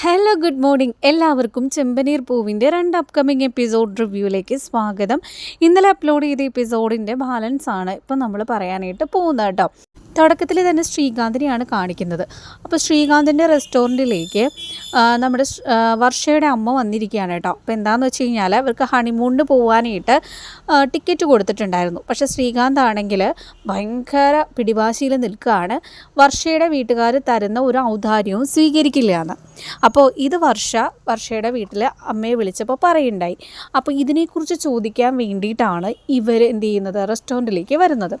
Hello good morning എല്ലാവർക്കും ചെമ്പനീർ പൂവിന്റെ രണ്ട് അപ്കമിങ് എപ്പിസോഡ് റിവ്യൂയിലേക്ക് സ്വാഗതം. ഇന്നലെ അപ്ലോഡ് ചെയ്ത എപ്പിസോഡിന്റെ ബാലൻസ് ആണ് ഇപ്പം നമ്മൾ പറയാനായിട്ട് പോകുന്നത് കേട്ടോ. തുടക്കത്തിൽ തന്നെ ശ്രീകാന്തിനെയാണ് കാണിക്കുന്നത്. അപ്പോൾ ശ്രീകാന്തിന്റെ റെസ്റ്റോറന്റിലേക്ക് നമ്മുടെ വർഷയുടെ അമ്മ വന്നിരിക്കുകയാണ് കേട്ടോ. അപ്പോൾ എന്താണെന്ന് വെച്ച് കഴിഞ്ഞാൽ അവർക്ക് ഹണിമൂണിന് പോകാനായിട്ട് ടിക്കറ്റ് കൊടുത്തിട്ടുണ്ടായിരുന്നു. പക്ഷേ ശ്രീകാന്ത് ആണെങ്കിൽ ഭയങ്കര പിടിവാശിയിൽ നിൽക്കുകയാണ്. വർഷയുടെ വീട്ടുകാർ തരുന്ന ഒരു ഔദാര്യവും സ്വീകരിക്കില്ല എന്ന് അപ്പോൾ ഇത് വർഷ വർഷയുടെ വീട്ടിൽ അമ്മയെ വിളിച്ചപ്പോൾ പറയുണ്ടായി. അപ്പോൾ ഇതിനെക്കുറിച്ച് ചോദിക്കാൻ വേണ്ടിയിട്ടാണ് ഇവർ എന്ത് ചെയ്യുന്നത്? റെസ്റ്റോറന്റിലേക്ക് വരുന്നത്.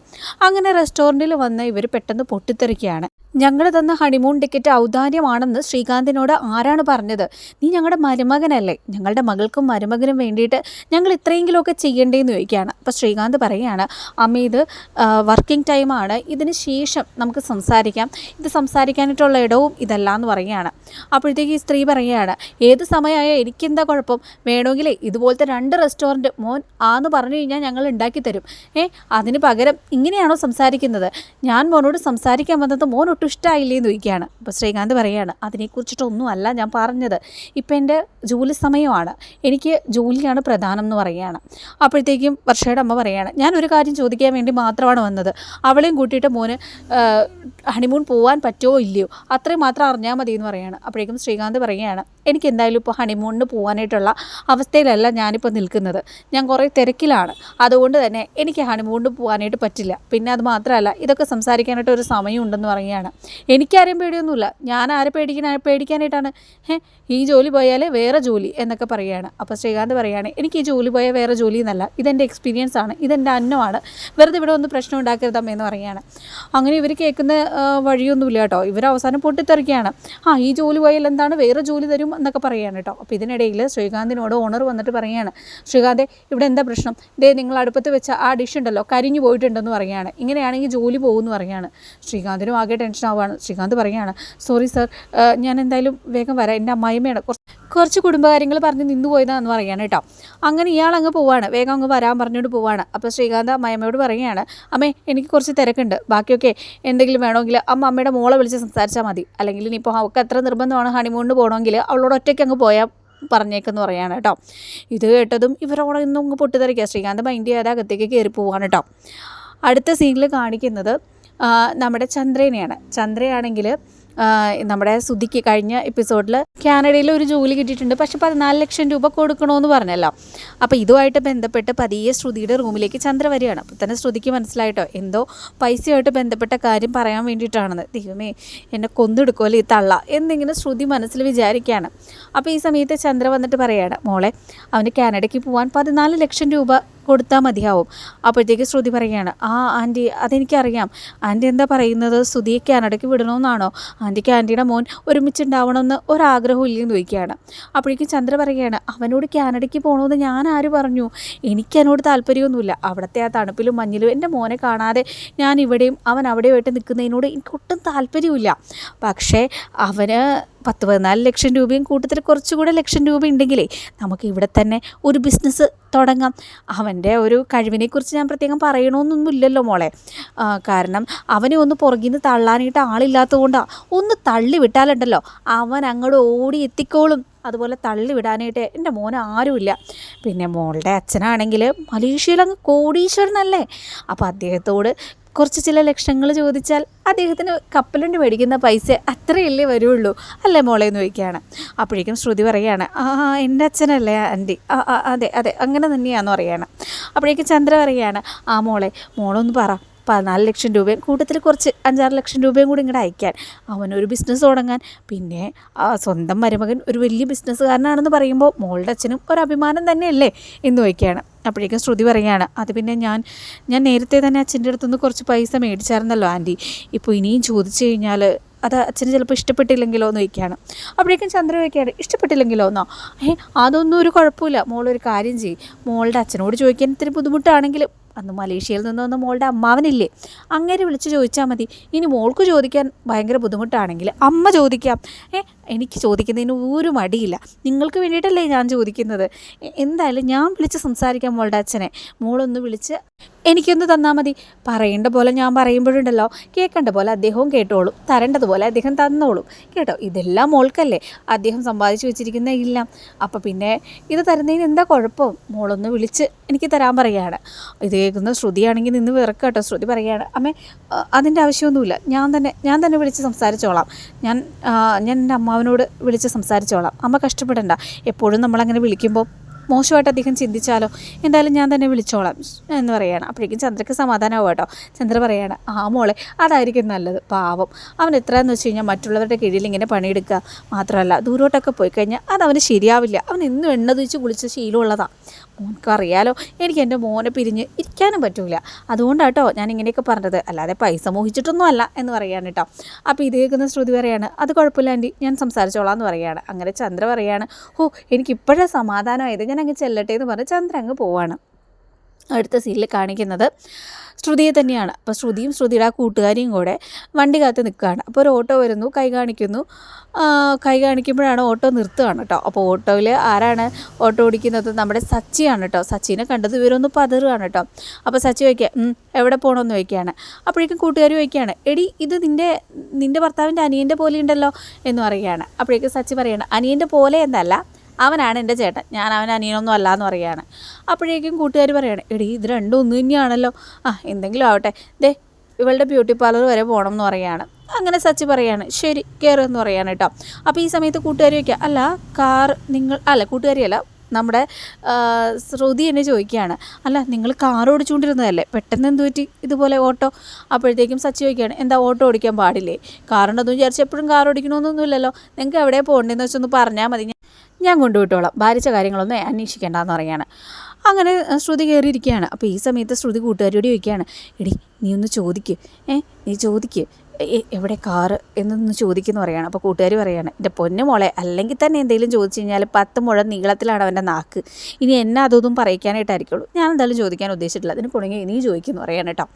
അങ്ങനെ റെസ്റ്റോറന്റിൽ വന്ന ഇവർ പെട്ടെന്ന് പൊട്ടിത്തെറിക്കുകയാണ്. ഞങ്ങൾ തന്ന ഹണിമൂൺ ടിക്കറ്റ് ഔദാര്യമാണെന്ന് ശ്രീകാന്തിനോട് ആരാണ് പറഞ്ഞത്? നീ ഞങ്ങളുടെ മരുമകനല്ലേ? ഞങ്ങളുടെ മകൾക്കും മരുമകനും വേണ്ടിയിട്ട് ഞങ്ങൾ ഇത്രയെങ്കിലുമൊക്കെ ചെയ്യേണ്ടതെന്ന് ചോദിക്കുകയാണ്. അപ്പോൾ ശ്രീകാന്ത് പറയുകയാണ് അമ്മ ഇത് വർക്കിംഗ് ടൈമാണ് ഇതിന് ശേഷം നമുക്ക് സംസാരിക്കാം. ഇത് സംസാരിക്കാനായിട്ടുള്ള ഇടവും ഇതല്ല എന്ന് പറയുകയാണ്. അപ്പോഴത്തേക്ക് ഈ സ്ത്രീ പറയുകയാണ് ഏത് സമയമായ എനിക്കെന്താ കുഴപ്പം? വേണമെങ്കിലേ ഇതുപോലത്തെ രണ്ട് റെസ്റ്റോറന്റ് മോൻ ആന്ന് പറഞ്ഞു കഴിഞ്ഞാൽ ഞങ്ങൾ ഉണ്ടാക്കി തരും. ഏ അതിന് പകരം ഇങ്ങനെയാണോ സംസാരിക്കുന്നത്? ഞാൻ മോനോട് സംസാരിക്കാൻ വന്നത് മോൻ ഒട്ടും ഇഷ്ടമായില്ലേ എന്ന് ചോദിക്കുകയാണ്. അപ്പോൾ ശ്രീകാന്ത് പറയുകയാണ് അതിനെക്കുറിച്ചിട്ടൊന്നുമല്ല ഞാൻ പറഞ്ഞത്. ഇപ്പം എന്റെ ജോലി സമയമാണ്. എനിക്ക് ജോലിയാണ് പ്രധാനം എന്ന് പറയുകയാണ്. അപ്പോഴത്തേക്കും വർഷയുടെ അമ്മ പറയുകയാണ് ഞാൻ ഒരു കാര്യം ചോദിക്കാൻ വേണ്ടി മാത്രമാണ് വന്നത്. അവളെയും കൂട്ടിയിട്ട് മോന് ഹണിമൂൺ പോകാൻ പറ്റുമോ ഇല്ലയോ? അത്രയും മാത്രം അറിഞ്ഞാൽ മതി എന്ന് പറയുകയാണ് അപ്പോഴേക്കും ശ്രീകാന്ത് പറയുകയാണ് എനിക്ക് എന്തായാലും ഇപ്പോൾ ഹണിമൂണിന് പോകാനായിട്ടുള്ള അവസ്ഥയിലല്ല ഞാനിപ്പോൾ നിൽക്കുന്നത്. ഞാൻ കുറേ തിരക്കിലാണ്. അതുകൊണ്ട് തന്നെ എനിക്ക് ഹണിമൂണിന് പോകാനായിട്ട് പറ്റില്ല. പിന്നെ അത് മാത്രമല്ല ഇതൊക്കെ സംസാരിക്കാനായിട്ട് ഒരു സമയം ഉണ്ടെന്ന് പറയുകയാണ്. എനിക്കാരെയും പേടിയൊന്നുമില്ല. ഞാൻ ആരെ പേടിക്കാൻ പേടിക്കാനായിട്ടാണ്? ഈ ജോലി പോയാൽ വേറെ ജോലി എന്നൊക്കെ പറയുകയാണ്. അപ്പോൾ ശ്രീകാന്ത് പറയുകയാണ് എനിക്ക് ഈ ജോലി പോയാൽ വേറെ ജോലി എന്നല്ല. ഇതെന്റെ എക്സ്പീരിയൻസ് ആണ്. ഇതെന്റെ അന്നമാണ്. വെറുതെ ഇവിടെ ഒന്ന് പ്രശ്നം ഉണ്ടാക്കരുത് എന്ന് പറയുകയാണ്. അങ്ങനെ ഇവർ കേൾക്കുന്ന വഴിയൊന്നുമില്ല കേട്ടോ. ഇവർ അവസാനം പൊട്ടിത്തെറിക്കുകയാണ്. ആ ഈ ജോലി പോയാൽ എന്താണ്? വേറെ ജോലി തരും എന്നൊക്കെ പറയുകയാണ് കേട്ടോ. അപ്പോൾ ഇതിനിടയിൽ ശ്രീകാന്തിനോട് ഓണർ വന്നിട്ട് പറയുകയാണ് ശ്രീകാന്തെ ഇവിടെ എന്താ പ്രശ്നം? ദേ നിങ്ങൾ അടുപ്പത്ത് വെച്ച ആ ഡിഷ് ഉണ്ടല്ലോ കരിഞ്ഞു പോയിട്ടുണ്ടെന്ന് പറയുകയാണ്. ഇങ്ങനെയാണെങ്കിൽ ജോലി പോകുമെന്ന് പറയുകയാണ്. ശ്രീകാന്തിനും ആകെ ടെൻഷൻ ആവുകയാണ്. ശ്രീകാന്ത് പറയുകയാണ് സോറി സർ ഞാൻ എന്തായാലും വേഗം വരാം. എന്റെ അമ്മായിമ്മയാണ് കുറച്ച് കുറച്ച് കുടുംബകാര്യങ്ങൾ പറഞ്ഞ് നിന്ന് പോയതാണെന്ന് പറയുകയാണ് കേട്ടോ. അങ്ങനെ ഇയാൾ അങ്ങ് പോവാണ്. വേഗം അങ്ങ് വരാൻ പറഞ്ഞുകൊണ്ട് പോവാണ്. അപ്പോൾ ശ്രീകാന്ത് അമ്മായിമ്മയോട് പറയുകയാണ് അമ്മേ എനിക്ക് കുറച്ച് തിരക്കുണ്ട്. ബാക്കിയൊക്കെ എന്തെങ്കിലും വേണമെങ്കിൽ അമ്മ അമ്മയുടെ മോളെ വിളിച്ച് സംസാരിച്ചാൽ മതി. അല്ലെങ്കിൽ ഇനിയിപ്പോൾ അവൾക്ക് എത്ര നിർബന്ധമാണ് ഹണിമൂണിന് പോകണമെങ്കിൽ അവളോട് ഒറ്റയ്ക്ക് അങ്ങ് പോയാൽ പറഞ്ഞേക്കെന്ന് പറയുകയാണ് കേട്ടോ. ഇത് കേട്ടതും ഇവരോടെ ഇന്നും പൊട്ടിത്തെറിക്കുക. ശ്രീകാന്ത് മൈൻഡ് ചെയ്യാതെ അകത്തേക്ക് കയറി പോവാണ് കേട്ടോ. അടുത്ത സീനിൽ കാണിക്കുന്നത് നമ്മുടെ ചന്ദ്രനെയാണ്. ചന്ദ്രയാണെങ്കിൽ നമ്മുടെ സുധിക്ക് കഴിഞ്ഞ എപ്പിസോഡിൽ കാനഡയിൽ ഒരു ജോലി കിട്ടിയിട്ടുണ്ട്. പക്ഷെ പതിനാല് ലക്ഷം രൂപ കൊടുക്കണമെന്ന് പറഞ്ഞല്ലോ. അപ്പോൾ ഇതുമായിട്ട് ബന്ധപ്പെട്ട് പതിയെ ശ്രുതിയുടെ റൂമിലേക്ക് ചന്ദ്ര വരികയാണ്. അപ്പോൾ തന്നെ ശ്രുതിക്ക് മനസ്സിലായിട്ടോ? എന്തോ പൈസയുമായിട്ട് ബന്ധപ്പെട്ട കാര്യം പറയാൻ വേണ്ടിയിട്ടാണെന്ന്. ദൈവമേ എന്നെ കൊന്നെടുക്കുമല്ലോ ഈ തള്ള? എന്നിങ്ങനെ ശ്രുതി മനസ്സിൽ വിചാരിക്കുകയാണ്. അപ്പോൾ ഈ സമയത്ത് ചന്ദ്ര വന്നിട്ട് പറയുകയാണ് മോളെ അവന് കാനഡയ്ക്ക് പോകാൻ പതിനാല് ലക്ഷം രൂപ കൊടുത്താൽ മതിയാവും. അപ്പോഴത്തേക്ക് ശ്രുതി പറയുകയാണ് ആ ആന്റി അതെനിക്കറിയാം. ആന്റി എന്താ പറയുന്നത്? ശ്രുതിയെ കാനഡയ്ക്ക് വിടണമെന്നാണോ ആന്റിക്ക് ആന്റിയുടെ മോൻ ഒരുമിച്ചുണ്ടാവണമെന്ന് ഒരാഗ്രഹം ഇല്ലെന്ന് ചോദിക്കുകയാണ്. അപ്പോഴേക്കും ചന്ദ്ര പറയുകയാണ് അവനോട് കാനഡയ്ക്ക് പോകണമെന്ന് ഞാൻ ആര് പറഞ്ഞു? എനിക്കതിനോട് താല്പര്യമൊന്നുമില്ല. അവിടുത്തെ ആ തണുപ്പിലും മഞ്ഞിലും എന്റെ മോനെ കാണാതെ ഞാൻ ഇവിടെയും അവൻ അവിടെയുമായിട്ട് നിൽക്കുന്നതിനോട് എനിക്ക് ഒട്ടും താല്പര്യമില്ല. പക്ഷേ അവന് പത്ത് പതിനാല് ലക്ഷം രൂപയും കൂട്ടത്തിൽ കുറച്ചുകൂടെ ലക്ഷം രൂപ ഉണ്ടെങ്കിലേ നമുക്ക് ഇവിടെ തന്നെ ഒരു ബിസിനസ് തുടങ്ങാം. അവന്റെ ഒരു കഴിവിനെക്കുറിച്ച് ഞാൻ പ്രത്യേകം പറയണമെന്നൊന്നുമില്ലല്ലോ മോളെ. കാരണം അവനെ ഒന്ന് പുറകിൽ നിന്ന് തള്ളാനായിട്ട് ആളില്ലാത്തതുകൊണ്ടാണ് ഒന്ന് തള്ളി വിട്ടാലുണ്ടല്ലോ അവൻ അങ്ങോട്ട് ഓടി എത്തിക്കോളും. അതുപോലെ തള്ളി വിടാനായിട്ട് എന്റെ മോന് ആരുമില്ല. പിന്നെ മോളുടെ അച്ഛനാണെങ്കിൽ മലേഷ്യയിൽ അങ്ങ് കോടീശ്വരനല്ലേ? അപ്പോൾ അദ്ദേഹത്തോട് കുറച്ച് ചില ലക്ഷങ്ങൾ ചോദിച്ചാൽ അദ്ദേഹത്തിന് കപ്പലുണ്ട് മേടിക്കുന്ന പൈസ അത്രയല്ലേ വരുള്ളൂ അല്ലേ മോളെ എന്ന് ചോദിക്കുകയാണ്. അപ്പോഴേക്കും ശ്രുതി പറയുകയാണ് ആ എന്റെ അച്ഛനല്ലേ ആന്റി? ആ അതെ അതെ അങ്ങനെ തന്നെയാണെന്ന് പറയുകയാണ്. അപ്പോഴേക്കും ചന്ദ്ര പറയുകയാണ് ആ മോളെ മോളൊന്ന് പറ. പതിനാല് ലക്ഷം രൂപയും കൂട്ടത്തിൽ കുറച്ച് അഞ്ചാറ് ലക്ഷം രൂപയും കൂടി ഇങ്ങോട്ട് അയക്കാൻ അവനൊരു ബിസിനസ് തുടങ്ങാൻ. പിന്നെ സ്വന്തം മരുമകൻ ഒരു വലിയ ബിസിനസ്സുകാരനാണെന്ന് പറയുമ്പോൾ മോളുടെ അച്ഛനും ഒരു അഭിമാനം തന്നെയല്ലേ? എന്ന് ചോദിക്കുകയാണ്. അപ്പോഴേക്കും ശ്രുതി പറയുകയാണ് അത് പിന്നെ ഞാൻ ഞാൻ നേരത്തെ തന്നെ അച്ഛന്റെ അടുത്തുനിന്ന് കുറച്ച് പൈസ മേടിച്ചായിരുന്നല്ലോ ആന്റി. ഇപ്പോൾ ഇനിയും ചോദിച്ചു കഴിഞ്ഞാൽ അത് അച്ഛന് ചിലപ്പോൾ ഇഷ്ടപ്പെട്ടില്ലെങ്കിലോ എന്ന് ചോദിക്കുകയാണ്. അപ്പോഴേക്കും ചന്ദ്ര ചോദിക്കുകയാണ് ഇഷ്ടപ്പെട്ടില്ലെങ്കിലോ എന്നോ? ഏ അതൊന്നും ഒരു കുഴപ്പമില്ല. മോളൊരു കാര്യം ചെയ്യും. മോളുടെ അച്ഛനോട് ചോദിക്കാൻ ഇത്തിരി ബുദ്ധിമുട്ടാണെങ്കിലും അന്ന് മലേഷ്യയിൽ നിന്ന് വന്ന മോളുടെ അമ്മാവനില്ലേ അങ്ങനെ വിളിച്ച് ചോദിച്ചാൽ മതി. ഇനി മോൾക്ക് ചോദിക്കാൻ ഭയങ്കര ബുദ്ധിമുട്ടാണെങ്കിൽ അമ്മ ചോദിക്കാം. ഏ എനിക്ക് ചോദിക്കുന്നതിന് ഒരു മടിയില്ല. നിങ്ങൾക്ക് വേണ്ടിയിട്ടല്ലേ ഞാൻ ചോദിക്കുന്നത്. എന്തായാലും ഞാൻ വിളിച്ച് സംസാരിക്കാം മോളുടെ അച്ഛനെ. മോളൊന്ന് വിളിച്ച് എനിക്കൊന്ന് തന്നാൽ മതി. പറയേണ്ട പോലെ ഞാൻ പറയുമ്പോഴുണ്ടല്ലോ. കേൾക്കേണ്ട പോലെ അദ്ദേഹവും കേട്ടോളും. തരേണ്ടതുപോലെ അദ്ദേഹം തന്നോളും. കേട്ടോ? ഇതെല്ലാം മോൾക്കല്ലേ. അദ്ദേഹം സമ്പാദിച്ചു വെച്ചിരിക്കുന്ന ഇല്ല അപ്പം പിന്നെ ഇത് തരുന്നതിന് എന്താ കുഴപ്പം? മോളൊന്ന് വിളിച്ച് എനിക്ക് തരാൻ പറയുകയാണ് ഇത് കേൾക്കുന്ന ശ്രുതിയാണെങ്കിൽ നിന്ന് വിറക്കാട്ടോ ശ്രുതി പറയുകയാണ് അമ്മേ അതിന്റെ ആവശ്യമൊന്നുമില്ല. ഞാൻ തന്നെ ഞാൻ തന്നെ വിളിച്ച് സംസാരിച്ചോളാം. ഞാൻ ഞാൻ എന്റെ അമ്മാവനോട് വിളിച്ച് സംസാരിച്ചോളാം. അമ്മ കഷ്ടപ്പെടണ്ട. എപ്പോഴും നമ്മളങ്ങനെ വിളിക്കുമ്പോൾ മോശമായിട്ട് അധികം ചിന്തിച്ചാലോ? എന്തായാലും ഞാൻ തന്നെ വിളിച്ചോളാം എന്ന് പറയുകയാണ് അപ്പോഴേക്കും ചന്ദ്രക്ക് സമാധാനമാവും കേട്ടോ. ചന്ദ്ര പറയുകയാണ് ആ മോളെ അതായിരിക്കും നല്ലത് പാവം. അവൻ എത്രയെന്ന് വെച്ച് കഴിഞ്ഞാൽ മറ്റുള്ളവരുടെ കീഴിൽ ഇങ്ങനെ പണിയെടുക്കുക മാത്രമല്ല ദൂരോട്ടൊക്കെ പോയി കഴിഞ്ഞാൽ അത് അവന് ശരിയാവില്ല. അവൻ എന്നും എണ്ണ തേച്ച് കുളിച്ച ശീലമുള്ളതാണ് മോൻക്കറിയാലോ എനിക്ക് എന്റെ മോനെ പിരിഞ്ഞ് ഇരിക്കാനും പറ്റൂല. അതുകൊണ്ടാട്ടോ ഞാൻ ഇങ്ങനെയൊക്കെ പറഞ്ഞത്. അല്ലാതെ പൈസ മോഹിച്ചിട്ടൊന്നും അല്ല എന്ന് പറയാണ് കേട്ടോ അപ്പോൾ ഇത് കേൾക്കുന്ന ശ്രുതി പറയാണ് അത് കുഴപ്പമില്ല ആന്റി ഞാൻ സംസാരിച്ചോളാം എന്ന് പറയാണ്. അങ്ങനെ ചന്ദ്ര പറയാണ് ഓ എനിക്കിപ്പോഴേ സമാധാനമായത്. ഞാൻ അങ്ങ് ചെല്ലട്ടെ എന്ന് പറഞ്ഞ് ചന്ദ്ര അങ്ങ് പോവാണ്. അടുത്ത സീനിൽ കാണിക്കുന്നത് ശ്രുതിയെ തന്നെയാണ്. അപ്പോൾ ശ്രുതിയും ശ്രുതിയുടെ ആ കൂട്ടുകാരിയും കൂടെ വണ്ടി കാത്ത് നിൽക്കുകയാണ്. അപ്പോൾ ഒരു ഓട്ടോ വരുന്നു കൈ കാണിക്കുന്നു. കൈ കാണിക്കുമ്പോഴാണ് ഓട്ടോ നിർത്തുകയാണ് കേട്ടോ. അപ്പോൾ ഓട്ടോയിൽ ആരാണ് ഓട്ടോ ഓടിക്കുന്നത്? നമ്മുടെ സച്ചിയാണ് കേട്ടോ. സച്ചിനെ കണ്ടത് ഇവരൊന്ന് പതറുകയാണ് കേട്ടോ. അപ്പോൾ സച്ചി വയ്ക്കുക "ഉം, എവിടെ പോകണമെന്ന് വയ്ക്കുകയാണ് അപ്പോഴേക്കും കൂട്ടുകാരി വയ്ക്കുകയാണ് എടി ഇത് നിന്റെ നിന്റെ ഭർത്താവിന്റെ അനിയന്റെ പോലെ ഉണ്ടല്ലോ? എന്ന് പറയുകയാണ്. അപ്പോഴേക്കും സച്ചി പറയുകയാണ് അനിയന്റെ പോലെ എന്നല്ല അവനാണ് എന്റെ ചേട്ടൻ. ഞാൻ അവൻ അനിയനൊന്നും അല്ല എന്ന് പറയുകയാണ്. അപ്പോഴേക്കും കൂട്ടുകാർ പറയാണ് എടീ ഇത് രണ്ടും ഒന്ന് തന്നെയാണല്ലോ. ആ എന്തെങ്കിലും ആവട്ടെ. ദേ ഇവളുടെ ബ്യൂട്ടി പാർലർ വരെ പോകണം എന്ന് പറയുകയാണ്. അങ്ങനെ സച്ചി പറയാണ് ശരി കയറുമെന്ന് പറയാണ് കേട്ടോ. അപ്പോൾ ഈ സമയത്ത് കൂട്ടുകാർ വയ്ക്കുക അല്ല കാർ നിങ്ങൾ അല്ല കൂട്ടുകാരിയല്ല നമ്മുടെ ശ്രുതി എന്നെ ചോദിക്കുകയാണ് അല്ല നിങ്ങൾ കാർ ഓടിച്ചുകൊണ്ടിരുന്നതല്ലേ? പെട്ടെന്ന് എന്ത് പറ്റി ഇതുപോലെ ഓട്ടോ? അപ്പോഴത്തേക്കും സച്ചി ചോദിക്കുകയാണ് എന്താ ഓട്ടോ ഓടിക്കാൻ പാടില്ലേ? കാറുണ്ടെന്ന് വിചാരിച്ച് എപ്പോഴും കാർ ഓടിക്കണമെന്നൊന്നുമില്ലല്ലോ. നിങ്ങൾക്ക് എവിടെ പോകേണ്ടതെന്ന് വെച്ചൊന്ന് പറഞ്ഞാൽ മതി. ഞാൻ കൊണ്ടുവിട്ടോളാം. ഭാരിച്ച കാര്യങ്ങളൊന്നും അന്വേഷിക്കേണ്ടെന്ന് പറയാണ് അങ്ങനെ ശ്രുതി കയറിയിരിക്കുകയാണ്. അപ്പോൾ ഈ സമയത്ത് ശ്രുതി കൂട്ടുകാരിയോട് ചോദിക്കുകയാണ് എടി നീ ഒന്ന് ചോദിക്ക്. ഏ നീ ചോദിക്ക്. എവിടെ കാറ് എന്നൊന്ന് ചോദിക്കുന്നു പറയാണ്. അപ്പോൾ കൂട്ടുകാർ പറയാണ് എന്റെ പൊന്നു മോളെ അല്ലെങ്കിൽ തന്നെ എന്തെങ്കിലും ചോദിച്ചു കഴിഞ്ഞാൽ പത്ത് മുഴ നീളത്തിലാണ് അവന്റെ നാക്ക്. ഇനി എന്നെ അതൊന്നും പറയിക്കാനായിട്ടായിരിക്കുള്ളൂ. ഞാൻ എന്തായാലും ചോദിക്കാൻ ഉദ്ദേശിച്ചിട്ടില്ല. അതിന് കുണങ്ങി നീ ചോദിക്കുന്നു പറയാണ് കേട്ടോ